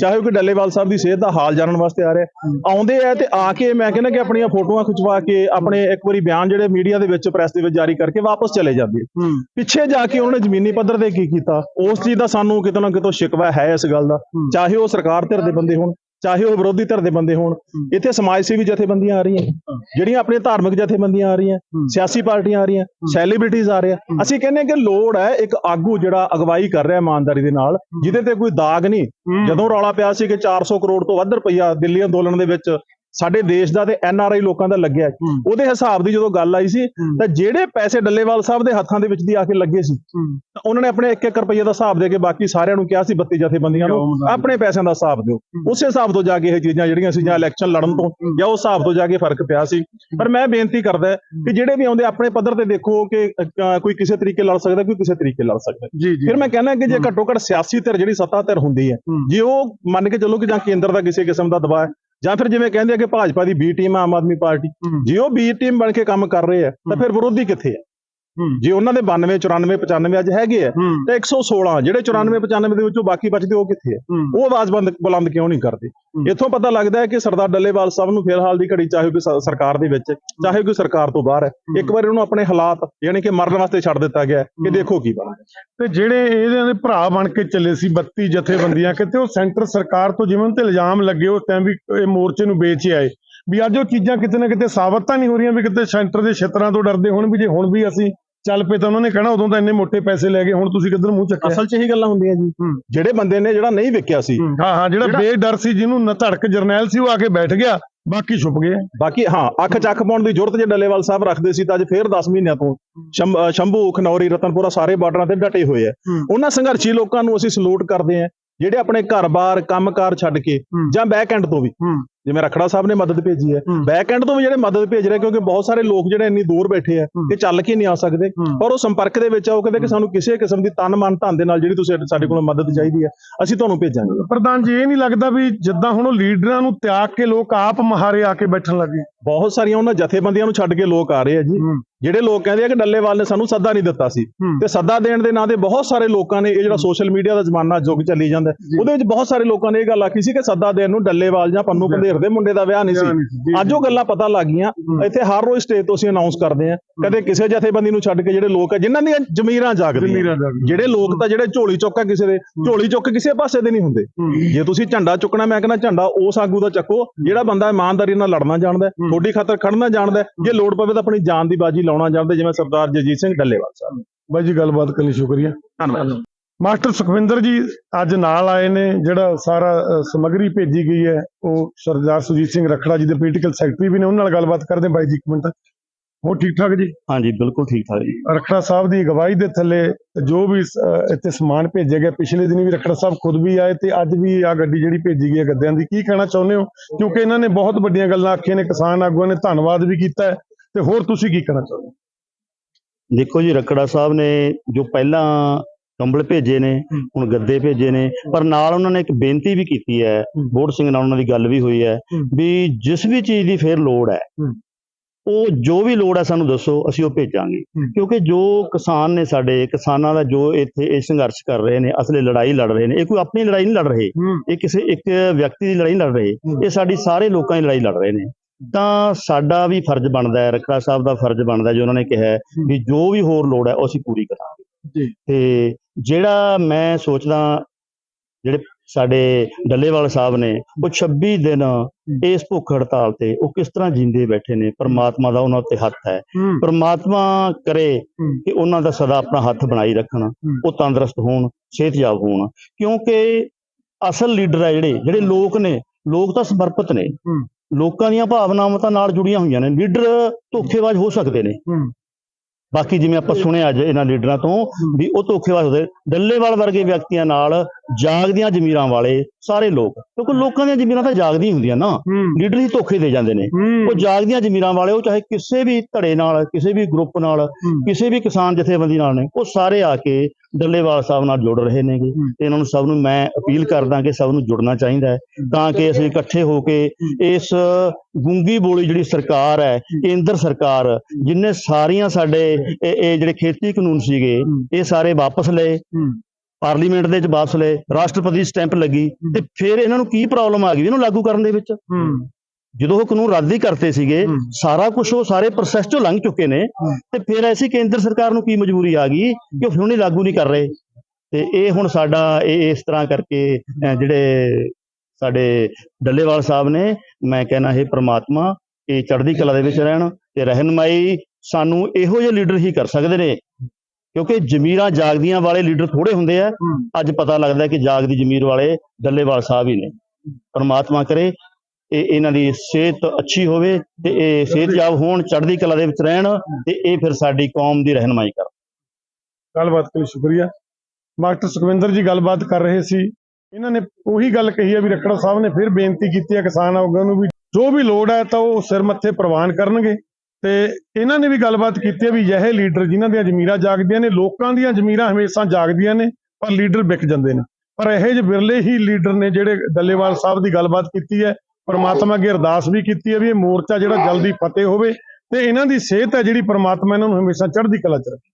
ਚਾਹੇ ਕੋਈ ਡੱਲੇਵਾਲ ਸਾਹਿਬ ਦੀ ਸਿਹਤ ਦਾ ਹਾਲ ਜਾਣਨ ਵਾਸਤੇ ਆ ਰਿਹਾ ਆਉਂਦੇ ਆ ਤੇ ਆ ਕੇ ਮੈਂ ਕਹਿੰਦਾ ਕਿ ਆਪਣੀਆਂ ਫੋਟੋਆਂ ਖਿਚਵਾ ਕੇ ਆਪਣੇ ਇੱਕ ਵਾਰੀ ਬਿਆਨ ਜਿਹੜੇ ਮੀਡੀਆ ਦੇ ਵਿੱਚ ਪ੍ਰੈਸ ਦੇ ਵਿੱਚ ਜਾਰੀ ਕਰਕੇ ਵਾਪਸ ਚਲੇ ਜਾਂਦੇ ਪਿੱਛੇ ਜਾ ਕੇ ਉਹਨਾਂ ਨੇ ਜ਼ਮੀਨੀ ਪੱਧਰ ਤੇ ਕੀ ਕੀਤਾ? ਉਸ ਚੀਜ਼ ਦਾ ਸਾਨੂੰ ਕਿਤੇ ਨਾ ਕਿਤੇ ਸ਼ਿਕਵਾ ਹੈ ਇਸ ਗੱਲ ਦਾ। ਚਾਹੇ ਉਹ ਸਰਕਾਰ ਧਿਰ ਦੇ ਬੰਦੇ ਹੋਣ। ਚਾਹੇ ਉਹ ਵਿਰੋਧੀ ਧਿਰ ਦੇ ਬੰਦੇ ਹੋਣ ਇੱਥੇ ਸਮਾਜ ਸੇਵੀ ਜਥੇਬੰਦੀਆਂ ਆ ਰਹੀਆਂ ਜਿਹੜੀਆਂ ਆਪਣੀਆਂ ਧਾਰਮਿਕ ਜਥੇਬੰਦੀਆਂ ਆ ਰਹੀਆਂ ਸਿਆਸੀ ਪਾਰਟੀਆਂ ਆ ਰਹੀਆਂ ਸੈਲੀਬ੍ਰਿਟੀਜ਼ ਆ ਰਹੇ ਆ ਅਸੀਂ ਕਹਿੰਦੇ ਕਿ ਲੋੜ ਹੈ ਇੱਕ ਆਗੂ ਜਿਹੜਾ ਅਗਵਾਈ ਕਰ ਰਿਹਾ ਇਮਾਨਦਾਰੀ ਦੇ ਨਾਲ ਜਿਹਦੇ ਤੇ ਕੋਈ ਦਾਗ ਨਹੀਂ। ਜਦੋਂ ਰੌਲਾ ਪਿਆ ਸੀ ਕਿ 400 ਕਰੋੜ ਤੋਂ ਵੱਧ ਰੁਪਈਆ ਦਿੱਲੀ ਅੰਦੋਲਨ ਦੇ ਵਿੱਚ ਸਾਡੇ ਦੇਸ਼ ਦਾ ਤੇ ਐਨਆਰਆਈ ਲੋਕਾਂ ਦਾ ਲੱਗਿਆ। ਉਹਦੇ ਹਿਸਾਬ ਦੀ ਜਦੋਂ ਗੱਲ ਆਈ ਸੀ ਤਾਂ ਜਿਹੜੇ ਪੈਸੇ ਡੱਲੇਵਾਲ ਸਾਹਿਬ ਦੇ ਹੱਥਾਂ ਦੇ ਵਿੱਚ ਦੀ ਆ ਕੇ ਲੱਗੇ ਸੀ ਤਾਂ ਉਹਨਾਂ ਨੇ ਆਪਣੇ 1-1 ਰੁਪਏ ਦਾ ਹਿਸਾਬ ਦੇ ਕੇ ਬਾਕੀ ਸਾਰਿਆਂ ਨੂੰ ਕਿਹਾ ਸੀ 32 ਜਥੇਬੰਦੀਆਂ ਨੂੰ ਆਪਣੇ ਪੈਸਿਆਂ ਦਾ ਹਿਸਾਬ ਦਿਓ। ਉਸੇ ਹਿਸਾਬ ਤੋਂ ਜਾ ਕੇ ਇਹ ਚੀਜ਼ਾਂ ਜਿਹੜੀਆਂ ਸੀ ਜਾਂ ਇਲੈਕਸ਼ਨ ਲੜਨ ਤੋਂ ਜਾਂ ਉਸ ਹਿਸਾਬ ਤੋਂ ਜਾ ਕੇ ਫ਼ਰਕ ਪਿਆ ਸੀ। ਪਰ ਮੈਂ ਬੇਨਤੀ ਕਰਦਾ ਕਿ ਜਿਹੜੇ ਵੀ ਆਉਂਦੇ ਆਪਣੇ ਪੱਧਰ ਤੇ ਦੇਖੋ ਕਿ ਕੋਈ ਕਿਸੇ ਤਰੀਕੇ ਲੜ ਸਕਦਾ ਕੋਈ ਕਿਸੇ ਤਰੀਕੇ ਲੜ ਸਕਦਾ। ਫਿਰ ਮੈਂ ਕਹਿੰਦਾ ਕਿ ਜੇ ਘੱਟੋ ਘੱਟ ਸਿਆਸੀ ਧਿਰ ਜਿਹੜੀ ਸੱਤਾ ਧਿਰ ਹੁੰਦੀ ਹੈ। ਜੇ ਉਹ ਮੰਨ ਕੇ ਚੱਲੋ ਕਿ ਜਾਂ ਕੇਂਦਰ ਦਾ ਕਿਸੇ ਕਿਸਮ ਦਾ ਦਬਾਅ ਜਾਂ ਫਿਰ ਜਿਵੇਂ ਕਹਿੰਦੇ ਆ ਕਿ ਭਾਜਪਾ ਦੀ ਬੀ ਟੀਮ ਆ ਆਮ ਆਦਮੀ ਪਾਰਟੀ। ਜੇ ਉਹ ਬੀ ਟੀਮ ਬਣ ਕੇ ਕੰਮ ਕਰ ਰਹੇ ਆ ਤਾਂ ਫਿਰ ਵਿਰੋਧੀ ਕਿੱਥੇ ਹੂੰ ਜੇ ਉਹਨਾਂ ਦੇ 92 94 95 ਅੱਜ ਹੈਗੇ ਆ ਤੇ 116 ਜਿਹੜੇ 94 95 ਦੇ ਵਿੱਚੋਂ ਬਾਕੀ ਬਚਦੇ ਉਹ ਕਿੱਥੇ ਆ? ਉਹ ਆਵਾਜ਼ ਬੰਦ ਬੁਲੰਦ ਕਿਉਂ ਨਹੀਂ ਕਰਦੇ? ਇੱਥੋਂ ਪਤਾ ਲੱਗਦਾ ਹੈ ਕਿ ਸਰਦਾਰ ਡੱਲੇਵਾਲ ਸਾਹਿਬ ਨੂੰ ਫਿਲਹਾਲ ਦੀ ਘੜੀ ਚਾਹੇ ਕੋਈ ਸਰਕਾਰ ਦੇ ਵਿੱਚ ਚਾਹੇ ਕੋਈ ਸਰਕਾਰ ਤੋਂ ਬਾਹਰ ਹੈ। ਇੱਕ ਵਾਰ ਉਹਨੂੰ ਆਪਣੇ ਹਾਲਾਤ ਯਾਨੀ ਕਿ ਮਰਨ ਵਾਸਤੇ ਛੱਡ ਦਿੱਤਾ ਗਿਆ ਕਿ ਦੇਖੋ ਕੀ ਬਣਦਾ ਤੇ ਜਿਹੜੇ ਇਹਦੇ ਦੇ ਭਰਾ ਬਣ ਕੇ ਚੱਲੇ ਸੀ 32 ਜਥੇਬੰਦੀਆਂ ਕਿਤੇ ਉਹ ਸੈਂਟਰ ਸਰਕਾਰ ਤੋਂ ਜਿਵੇਂ ਤੇ ਇਲਜ਼ਾਮ ਲੱਗੇ ਉਸ ਟਾਈਮ ਵੀ ਇਹ ਮੋਰਚੇ ਨੂੰ ਵੇਚ ਆਏ। ਵੀ ਅੱਜ ਉਹ ਚੀਜ਼ਾਂ ਕਿਤੇ ਨਾ ਕਿਤੇ ਸਾਬਤ ਤਾਂ ਨਹੀਂ ਹੋ ਰਹੀਆਂ ਵੀ ਕਿਤੇ ਸੈਂਟਰ ਦੇ ਛਿੱਤਰਾਂ ਤੋਂ ਡਰਦੇ ਹੋਣ ਵੀ ਜੇ ਹੁਣ ਵੀ ਅਸੀਂ ਚੱਲ ਪਏ ਤਾਂ ਉਹਨਾਂ ਨੇ ਕਹਿਣਾ ਉਦੋਂ ਤਾਂ ਇੰਨੇ ਮੋਟੇ ਪੈਸੇ ਲੈ ਗਏ ਹੁਣ ਤੁਸੀਂ ਕਿੱਧਰ ਮੂੰਹ ਚੱਕਿਆ? ਅਸਲ 'ਚ ਇਹੀ ਗੱਲਾਂ ਹੁੰਦੀਆਂ ਜੀ। ਜਿਹੜੇ ਬੰਦੇ ਨੇ ਜਿਹੜਾ ਨਹੀਂ ਵਿਕਿਆ ਸੀ। ਹੂੰ, ਹਾਂ ਜਿਹੜਾ ਬੇਡਰ ਸੀ ਜਿਹਨੂੰ ਨ ਧੜਕ ਜਰਨੈਲ ਸੀ ਉਹ ਆ ਕੇ ਬੈਠ ਗਿਆ ਬਾਕੀ ਛੁਪ ਗਏ। ਬਾਕੀ ਹਾਂ ਅੱਖ ਚੱਕ ਪਾਉਣ ਦੀ ਜ਼ਰੂਰਤ ਜੇ ਡੱਲੇਵਾਲ ਸਾਹਿਬ ਰੱਖਦੇ ਸੀ ਤਾਂ ਅੱਜ ਫੇਰ 10 ਮਹੀਨਿਆਂ ਤੋਂ ਸ਼ੰਭ- ਖਨੌਰੀ ਰਤਨਪੁਰਾ ਸਾਰੇ ਬਾਰਡਰਾਂ ਤੇ ਡਟੇ ਹੋਏ ਆ। ਹੂੰ। ਉਹਨਾਂ ਸੰਘਰਸ਼ੀ ਲੋਕਾਂ ਨੂੰ ਅਸੀਂ ਸਲੂਟ ਕਰਦੇ ਆ ਜਿਹੜੇ ਆਪਣੇ ਘਰ-ਬਾਰ ਕੰਮਕਾਰ ਛੱਡ ਕੇ। ਜਾਂ ਬੈਕ ਐਂਡ ਤੋਂ ਵੀ। ਜਿਵੇਂ ਰਖੜਾ ਸਾਹਿਬ ਨੇ ਮਦਦ ਭੇਜੀ ਹੈ। ਬੈਕ ਐਂਡ ਤੋਂ ਵੀ ਜਿਹੜੇ ਮਦਦ ਭੇਜ ਰਹੇ ਕਿਉਂਕਿ ਬਹੁਤ ਸਾਰੇ ਲੋਕ ਜਿਹੜੇ ਇੰਨੀ ਦੂਰ ਬੈਠੇ ਆ। ਕਿ ਚੱਲ ਕੇ ਨਹੀਂ ਆ ਸਕਦੇ। ਪਰ ਉਹ ਸੰਪਰਕ ਦੇ ਵਿੱਚ ਆ ਉਹ ਕਹਿੰਦੇ ਕਿ ਸਾਨੂੰ ਕਿਸੇ ਕਿਸਮ ਦੀ ਤਨ ਮਨ ਧਨ ਦੇ ਨਾਲ ਜਿਹੜੀ ਤੁਸੀਂ ਸਾਡੇ ਕੋਲੋਂ ਮਦਦ ਚਾਹੀਦੀ ਹੈ ਅਸੀਂ ਤੁਹਾਨੂੰ ਭੇਜਾਂਗੇ ਪ੍ਰਧਾਨ ਜੀ ਇਹ ਨਹੀਂ ਲੱਗਦਾ ਵੀ ਜਿੱਦਾਂ ਹੁਣ ਉਹ ਲੀਡਰਾਂ ਨੂੰ ਤਿਆਗ ਕੇ ਲੋਕ ਆਪ ਮਹਾਰੇ ਆ ਕੇ ਬੈਠਣ ਲੱਗੇ ਬਹੁਤ ਸਾਰੀਆਂ ਉਹਨਾਂ ਜਥੇਬੰਦੀਆਂ ਨੂੰ ਛੱਡ ਕੇ ਲੋਕ ਆ ਰਹੇ ਆ ਜੀ। ਜਿਹੜੇ ਲੋਕ ਕਹਿੰਦੇ ਆ ਕਿ ਡੱਲੇਵਾਲ ਨੇ ਸਾਨੂੰ ਸੱਦਾ ਨਹੀਂ ਦਿੱਤਾ ਸੀ। ਤੇ ਸੱਦਾ ਦੇਣ ਦੇ ਨਾਂ ਤੇ ਬਹੁਤ ਸਾਰੇ ਲੋਕਾਂ ਨੇ ਇਹ ਜਿਹੜਾ ਸੋਸ਼ਲ ਮੀਡੀਆ ਦਾ ਜ਼ਮਾਨਾ ਯੁੱਗ ਚੱਲੀ ਜਾਂਦਾ ਉਹਦੇ ਵਿੱਚ ਬਹੁਤ ਸਾਰੇ ਲੋਕਾਂ ਨੇ ਇਹ ਗੱਲ ਆਖੀ ਸੀ ਕਿ ਸੱਦਾ ਦੇਣ ਨੂੰ ਡੱਲੇਵਾਲ ਜਾਂ ਪੰਨੂ ਪੰਧੇਰ ਦੇ ਮੁੰਡੇ ਦਾ ਵਿਆਹ ਨਹੀਂ ਸੀ। ਅੱਜ ਉਹ ਗੱਲਾਂ ਪਤਾ ਲੱਗ ਗਈਆਂ ਇੱਥੇ ਹਰ ਰੋਜ਼ ਸਟੇਜ ਤੋਂ ਅਸੀਂ ਅਨਾਉਂਸ ਕਰਦੇ ਆ ਕਦੇ ਕਿਸੇ ਜਥੇਬੰਦੀ ਨੂੰ ਛੱਡ ਕੇ ਜਿਹੜੇ ਲੋਕ ਆ ਜਿਨ੍ਹਾਂ ਦੀਆਂ ਜ਼ਮੀਰਾਂ ਜਾਗਦੀਆਂ। ਜਿਹੜੇ ਲੋਕ ਤਾਂ ਜਿਹੜੇ ਝੋਲੀ ਚੁੱਕਾ ਕਿਸੇ ਦੇ ਝੋਲੀ ਚੁੱਕ ਕਿਸੇ ਪਾਸੇ ਦੇ ਨਹੀਂ ਹੁੰਦੇ। ਜੇ ਤੁਸੀਂ ਝੰਡਾ ਚੁੱਕਣਾ ਮੈਂ ਕਹਿੰਦਾ ਝੰਡਾ ਉਸ ਆਗੂ ਦਾ ਚੱਕੋ ਜਿਹੜਾ ਬੰਦਾ ਇਮਾਨਦਾਰੀ ਨਾਲ ਲੜਨਾ ਜਾਣਦਾ ਤੁਹਾਡੀ ਖਾਤਰ ਖੜਨਾ ਜਾਣਦਾ ਜੇ ਲੋੜ ਪਵੇ ਤਾਂ ਆਪਣੀ ਜਾਨ ਦੀ ਬਾਜੀ ਲਾਉਣਾ ਜਾਣਦਾ ਜਿਵੇਂ ਸਰਦਾਰ ਜਗਜੀਤ ਸਿੰਘ ਡੱਲੇਵਾਲ ਸਾਹਿਬ। ਬਾਈ ਜੀ ਗੱਲਬਾਤ ਕਰਨ ਲਈ ਸ਼ੁਕਰੀਆ। ਧੰਨਵਾਦ। ਮਾਸਟਰ ਸੁਖਵਿੰਦਰ ਜੀ ਅੱਜ ਨਾਲ ਆਏ ਨੇ ਜਿਹੜਾ ਸਾਰਾ ਸਮੱਗਰੀ ਭੇਜੀ ਗਈ ਹੈ ਉਹ ਸਰਦਾਰ ਸੁਜੀਤ ਸਿੰਘ ਰਖੜਾ ਜੀ ਦੇ ਪੋਲੀਟੀਕਲ ਸੈਕਟਰੀ ਵੀ ਨੇ ਉਹਨਾਂ ਨਾਲ ਗੱਲਬਾਤ ਕਰਦੇ ਹਾਂ। ਬਾਈ ਜੀ ਇੱਕ ਮਿੰਟ। ਹੋ ਠੀਕ ਠਾਕ ਜੀ? ਹਾਂਜੀ ਬਿਲਕੁਲ ਠੀਕ ਠਾਕ ਜੀ। ਰਖੜਾ ਸਾਹਿਬ ਦੀ ਅਗਵਾਈ ਦੇ ਥੱਲੇ ਜੋ ਵੀ ਇੱਥੇ ਸਮਾਨ ਭੇਜਿਆ ਗਿਆ ਪਿਛਲੇ ਦਿਨੀ ਵੀ ਰਖੜਾ ਸਾਹਿਬ ਖੁਦ ਵੀ ਆਏ ਤੇ ਅੱਜ ਵੀ ਆ ਗੱਡੀ ਜਿਹੜੀ ਭੇਜੀ ਗਈ ਹੈ ਗੱਦਿਆਂ ਦੀ। ਕੀ ਕਹਿਣਾ ਚਾਹੁੰਦੇ ਹੋ? ਕਿਉਂਕਿ ਇਹਨਾਂ ਨੇ ਬਹੁਤ ਵੱਡੀਆਂ ਗੱਲਾਂ ਆਖੀਆਂ ਨੇ ਕਿਸਾਨ ਆਗੂਆਂ ਨੇ ਧੰਨਵਾਦ ਵੀ ਕੀਤਾ ਹੈ। ਤੇ ਹੋਰ ਤੁਸੀਂ ਕੀ ਕਹਿਣਾ ਚਾਹੁੰਦੇ ਦੇਖੋ ਜੀ ਰਕੜਾ ਸਾਹਿਬ ਨੇ ਜੋ ਪਹਿਲਾਂ ਕੰਬਲ ਭੇਜੇ ਨੇ ਹੁਣ ਗੱਦੇ ਭੇਜੇ ਨੇ ਪਰ ਨਾਲ ਉਹਨਾਂ ਨੇ ਇੱਕ ਬੇਨਤੀ ਵੀ ਕੀਤੀ ਹੈ ਬੋੜ ਸਿੰਘ ਨਾਲ ਉਹਨਾਂ ਦੀ ਗੱਲ ਵੀ ਹੋਈ ਹੈ। ਵੀ ਜਿਸ ਵੀ ਚੀਜ਼ ਦੀ ਫੇਰ ਲੋੜ ਹੈ। ਉਹ ਜੋ ਵੀ ਲੋੜ ਹੈ ਸਾਨੂੰ ਦੱਸੋ ਅਸੀਂ ਉਹ ਭੇਜਾਂਗੇ। ਕਿਉਂਕਿ ਜੋ ਕਿਸਾਨ ਨੇ ਸਾਡੇ ਕਿਸਾਨਾਂ ਦਾ ਜੋ ਇੱਥੇ ਇਹ ਸੰਘਰਸ਼ ਕਰ ਰਹੇ ਨੇ ਅਸਲੇ ਲੜਾਈ ਲੜ ਰਹੇ ਨੇ ਇਹ ਕੋਈ ਆਪਣੀ ਲੜਾਈ ਨਹੀਂ ਲੜ ਰਹੇ ਇਹ ਕਿਸੇ ਇੱਕ ਵਿਅਕਤੀ ਦੀ ਲੜਾਈ ਨਹੀਂ ਲੜ ਰਹੇ। ਇਹ ਸਾਡੀ ਸਾਰੇ ਲੋਕਾਂ ਦੀ ਲੜਾਈ ਲੜ ਰਹੇ ਨੇ ਤਾਂ ਸਾਡਾ ਵੀ ਫਰਜ਼ ਬਣਦਾ ਹੈ ਰਖੜਾ ਸਾਹਿਬ ਦਾ ਫਰਜ਼ ਬਣਦਾ ਜੋ ਉਹਨਾਂ ਨੇ ਕਿਹਾ ਵੀ ਜੋ ਵੀ ਹੋਰ ਲੋੜ ਹੈ ਉਹ ਅਸੀਂ ਪੂਰੀ ਕਰਾਂਗੇ। ਤੇ ਜਿਹੜਾ ਮੈਂ ਸੋਚਦਾ ਜਿਹੜੇ ਸਾਡੇ ਡੱਲੇਵਾਲ ਸਾਹਿਬ ਨੇ ਉਹ 26 ਦਿਨ ਇਸ ਭੁੱਖ ਹੜਤਾਲ ਤੇ ਉਹ ਕਿਸ ਤਰ੍ਹਾਂ ਜਿੰਦੇ ਬੈਠੇ ਨੇ ਪਰਮਾਤਮਾ ਦਾ ਉਹਨਾਂ ਉੱਤੇ ਹੱਥ ਹੈ। ਪਰਮਾਤਮਾ ਕਰੇ। ਕਿ ਉਹਨਾਂ ਦਾ ਸਦਾ ਆਪਣਾ ਹੱਥ ਬਣਾਈ ਰੱਖਣ ਉਹ ਤੰਦਰੁਸਤ ਹੋਣ ਸਿਹਤਯਾਬ ਹੋਣ। ਕਿਉਂਕਿ ਅਸਲ ਲੀਡਰ ਹੈ ਜਿਹੜੇ ਜਿਹੜੇ ਲੋਕ ਨੇ ਲੋਕ ਤਾਂ ਸਮਰਪਿਤ ਨੇ। ਲੋਕਾਂ ਦੀਆਂ ਭਾਵਨਾਵਾਂ ਤਾਂ ਨਾਲ ਜੁੜੀਆਂ ਹੋਈਆਂ ਨੇ ਲੀਡਰ ਧੋਖੇਬਾਜ਼ ਹੋ ਸਕਦੇ ਨੇ। ਬਾਕੀ ਜਿਵੇਂ ਆਪਾਂ ਸੁਣਿਆ ਅੱਜ ਇਹਨਾਂ ਲੀਡਰਾਂ ਤੋਂ ਵੀ ਉਹ ਧੋਖੇਬਾਜ਼ ਹੁੰਦੇ ਡੱਲੇਵਾਲ ਵਰਗੇ ਵਿਅਕਤੀਆਂ ਨਾਲ ਜਾਗਦੀਆਂ ਜ਼ਮੀਰਾਂ ਵਾਲੇ ਸਾਰੇ ਲੋਕ ਕਿਉਂਕਿ ਲੋਕਾਂ ਦੀਆਂ ਜ਼ਮੀਰਾਂ ਤਾਂ ਜਾਗਦੀਆਂ ਹੀ ਹੁੰਦੀਆਂ ਨਾ ਲੀਡਰ ਹੀ ਧੋਖੇ ਦੇ ਜਾਂਦੇ ਨੇ। ਉਹ ਜਾਗਦੀਆਂ ਜ਼ਮੀਰਾਂ ਵਾਲੇ ਉਹ ਚਾਹੇ ਕਿਸੇ ਵੀ ਧੜੇ ਨਾਲ ਕਿਸੇ ਵੀ ਗਰੁੱਪ ਨਾਲ। ਕਿਸੇ ਵੀ ਕਿਸਾਨ ਜਥੇਬੰਦੀ ਨਾਲ ਨੇ ਉਹ ਸਾਰੇ ਆ ਕੇ ਡੱਲੇਵਾਲ ਸਾਹਿਬ ਨਾਲ ਜੁੜ ਰਹੇ ਨੇਗੇ। ਹੂੰ। ਤੇ ਇਹਨਾਂ ਨੂੰ ਸਭ ਨੂੰ ਮੈਂ ਅਪੀਲ ਕਰਦਾ ਕਿ ਸਭ ਨੂੰ ਜੁੜਨਾ ਚਾਹੀਦਾ ਹੈ ਤਾਂ ਕਿ ਅਸੀਂ ਇਕੱਠੇ ਹੋ ਕੇ ਇਸ ਗੁੰਗੀ ਬੋਲੀ ਜਿਹੜੀ ਸਰਕਾਰ ਹੈ ਕੇਂਦਰ ਸਰਕਾਰ ਜਿਨੇ ਸਾਰੀਆਂ ਸਾਡੇ ਇਹ ਜਿਹੜੇ ਖੇਤੀ ਕਾਨੂੰਨ ਸੀਗੇ। ਇਹ ਸਾਰੇ ਵਾਪਸ ਲਏ। ਪਾਰਲੀਮੈਂਟ ਦੇ ਵਿੱਚ ਵਾਪਸ ਲਏ ਰਾਸ਼ਟਰਪਤੀ ਸਟੈਂਪ ਲੱਗੀ ਤੇ ਫਿਰ ਇਹਨਾਂ ਨੂੰ ਕੀ ਪ੍ਰੋਬਲਮ ਆ ਗਈ ਇਹਨੂੰ ਲਾਗੂ ਕਰਨ ਦੇ ਵਿੱਚ? ਜਦੋਂ ਉਹ ਕਾਨੂੰਨ ਰੱਦ ਹੀ ਕਰਤੇ ਸੀਗੇ। ਸਾਰਾ ਕੁਝ ਉਹ ਸਾਰੇ ਪ੍ਰੋਸੈਸ ਚੋਂ ਲੰਘ ਚੁੱਕੇ ਨੇ। ਤੇ ਫਿਰ ਐਸੀ ਕੇਂਦਰ ਸਰਕਾਰ ਨੂੰ ਕੀ ਮਜਬੂਰੀ ਆ ਗਈ ਕਿ ਉਹ ਹੁਣ ਹੀ ਲਾਗੂ ਨਹੀਂ ਕਰ ਰਹੇ। ਤੇ ਇਹ ਹੁਣ ਸਾਡਾ ਇਹ ਇਸ ਤਰ੍ਹਾਂ ਕਰਕੇ ਜਿਹੜੇ ਸਾਡੇ ਡੱਲੇਵਾਲ ਸਾਹਿਬ ਨੇ ਮੈਂ ਕਹਿੰਦਾ ਇਹ ਪ੍ਰਮਾਤਮਾ ਇਹ ਚੜ੍ਹਦੀ ਕਲਾ ਦੇ ਵਿੱਚ ਰਹਿਣ ਤੇ ਰਹਿਨਮਾਈ ਸਾਨੂੰ ਇਹੋ ਜਿਹੇ ਲੀਡਰ ਹੀ ਕਰ ਸਕਦੇ ਨੇ। ਕਿਉਂਕਿ ਜ਼ਮੀਰਾਂ ਜਾਗਦੀਆਂ ਵਾਲੇ ਲੀਡਰ ਥੋੜੇ ਹੁੰਦੇ ਆ। ਅੱਜ ਪਤਾ ਲੱਗਦਾ ਕਿ ਜਾਗਦੀ ਜ਼ਮੀਰ ਵਾਲੇ ਡੱਲੇਵਾਲ ਸਾਹਿਬ ਹੀ ਨੇ। ਪਰਮਾਤਮਾ ਕਰੇ ਇਹ ਇਹਨਾਂ ਦੀ ਸਿਹਤ ਅੱਛੀ ਹੋਵੇ ਤੇ ਇਹ ਸਿਹਤਯਾਬ ਹੋਣ ਚੜ੍ਹਦੀ ਕਲਾ ਦੇ ਵਿੱਚ ਰਹਿਣ ਤੇ ਇਹ ਫਿਰ ਸਾਡੀ ਕੌਮ ਦੀ ਰਹਿਨਮਾਈ ਕਰਨ। ਗੱਲਬਾਤ ਲਈ ਸ਼ੁਕਰੀਆ। ਮਾਸਟਰ ਸੁਖਵਿੰਦਰ ਜੀ ਗੱਲਬਾਤ ਕਰ ਰਹੇ ਸੀ। ਇਹਨਾਂ ਨੇ ਉਹੀ ਗੱਲ ਕਹੀ ਹੈ ਵੀ ਰਖੜਾ ਸਾਹਿਬ ਨੇ ਫਿਰ ਬੇਨਤੀ ਕੀਤੀ ਹੈ ਕਿਸਾਨ ਆਗੂਆਂ ਨੂੰ ਵੀ ਜੋ ਵੀ ਲੋੜ ਹੈ ਤਾਂ ਉਹ ਸਿਰ ਮੱਥੇ ਪ੍ਰਵਾਨ ਕਰਨਗੇ। ਤੇ ਇਹਨਾਂ ਨੇ ਵੀ ਗੱਲਬਾਤ ਕੀਤੀ ਹੈ ਵੀ ਇਹ ਲੀਡਰ ਜਿਨ੍ਹਾਂ ਦੀਆਂ ਜ਼ਮੀਰਾਂ ਜਾਗਦੀਆਂ ਨੇ, ਲੋਕਾਂ ਦੀਆਂ ਜ਼ਮੀਰਾਂ ਹਮੇਸ਼ਾ ਜਾਗਦੀਆਂ ਨੇ, ਪਰ ਲੀਡਰ ਵਿਕ ਜਾਂਦੇ ਨੇ। ਪਰ ਇਹੋ ਜਿਹੇ ਵਿਰਲੇ ਹੀ ਲੀਡਰ ਨੇ ਜਿਹੜੇ ਡੱਲੇਵਾਲ ਸਾਹਿਬ ਦੀ ਗੱਲਬਾਤ ਕੀਤੀ ਹੈ, ਪਰਮਾਤਮਾ ਅੱਗੇ ਅਰਦਾਸ ਵੀ ਕੀਤੀ ਹੈ ਵੀ ਇਹ ਮੋਰਚਾ ਜਿਹੜਾ ਜਲਦੀ ਫਤਿਹ ਹੋਵੇ ਤੇ ਇਹਨਾਂ ਦੀ ਸਿਹਤ ਹੈ ਜਿਹੜੀ ਪਰਮਾਤਮਾ ਇਹਨਾਂ ਨੂੰ ਹਮੇਸ਼ਾ ਚੜ੍ਹਦੀ ਕਲਾ ਚ ਰੱਖੇ।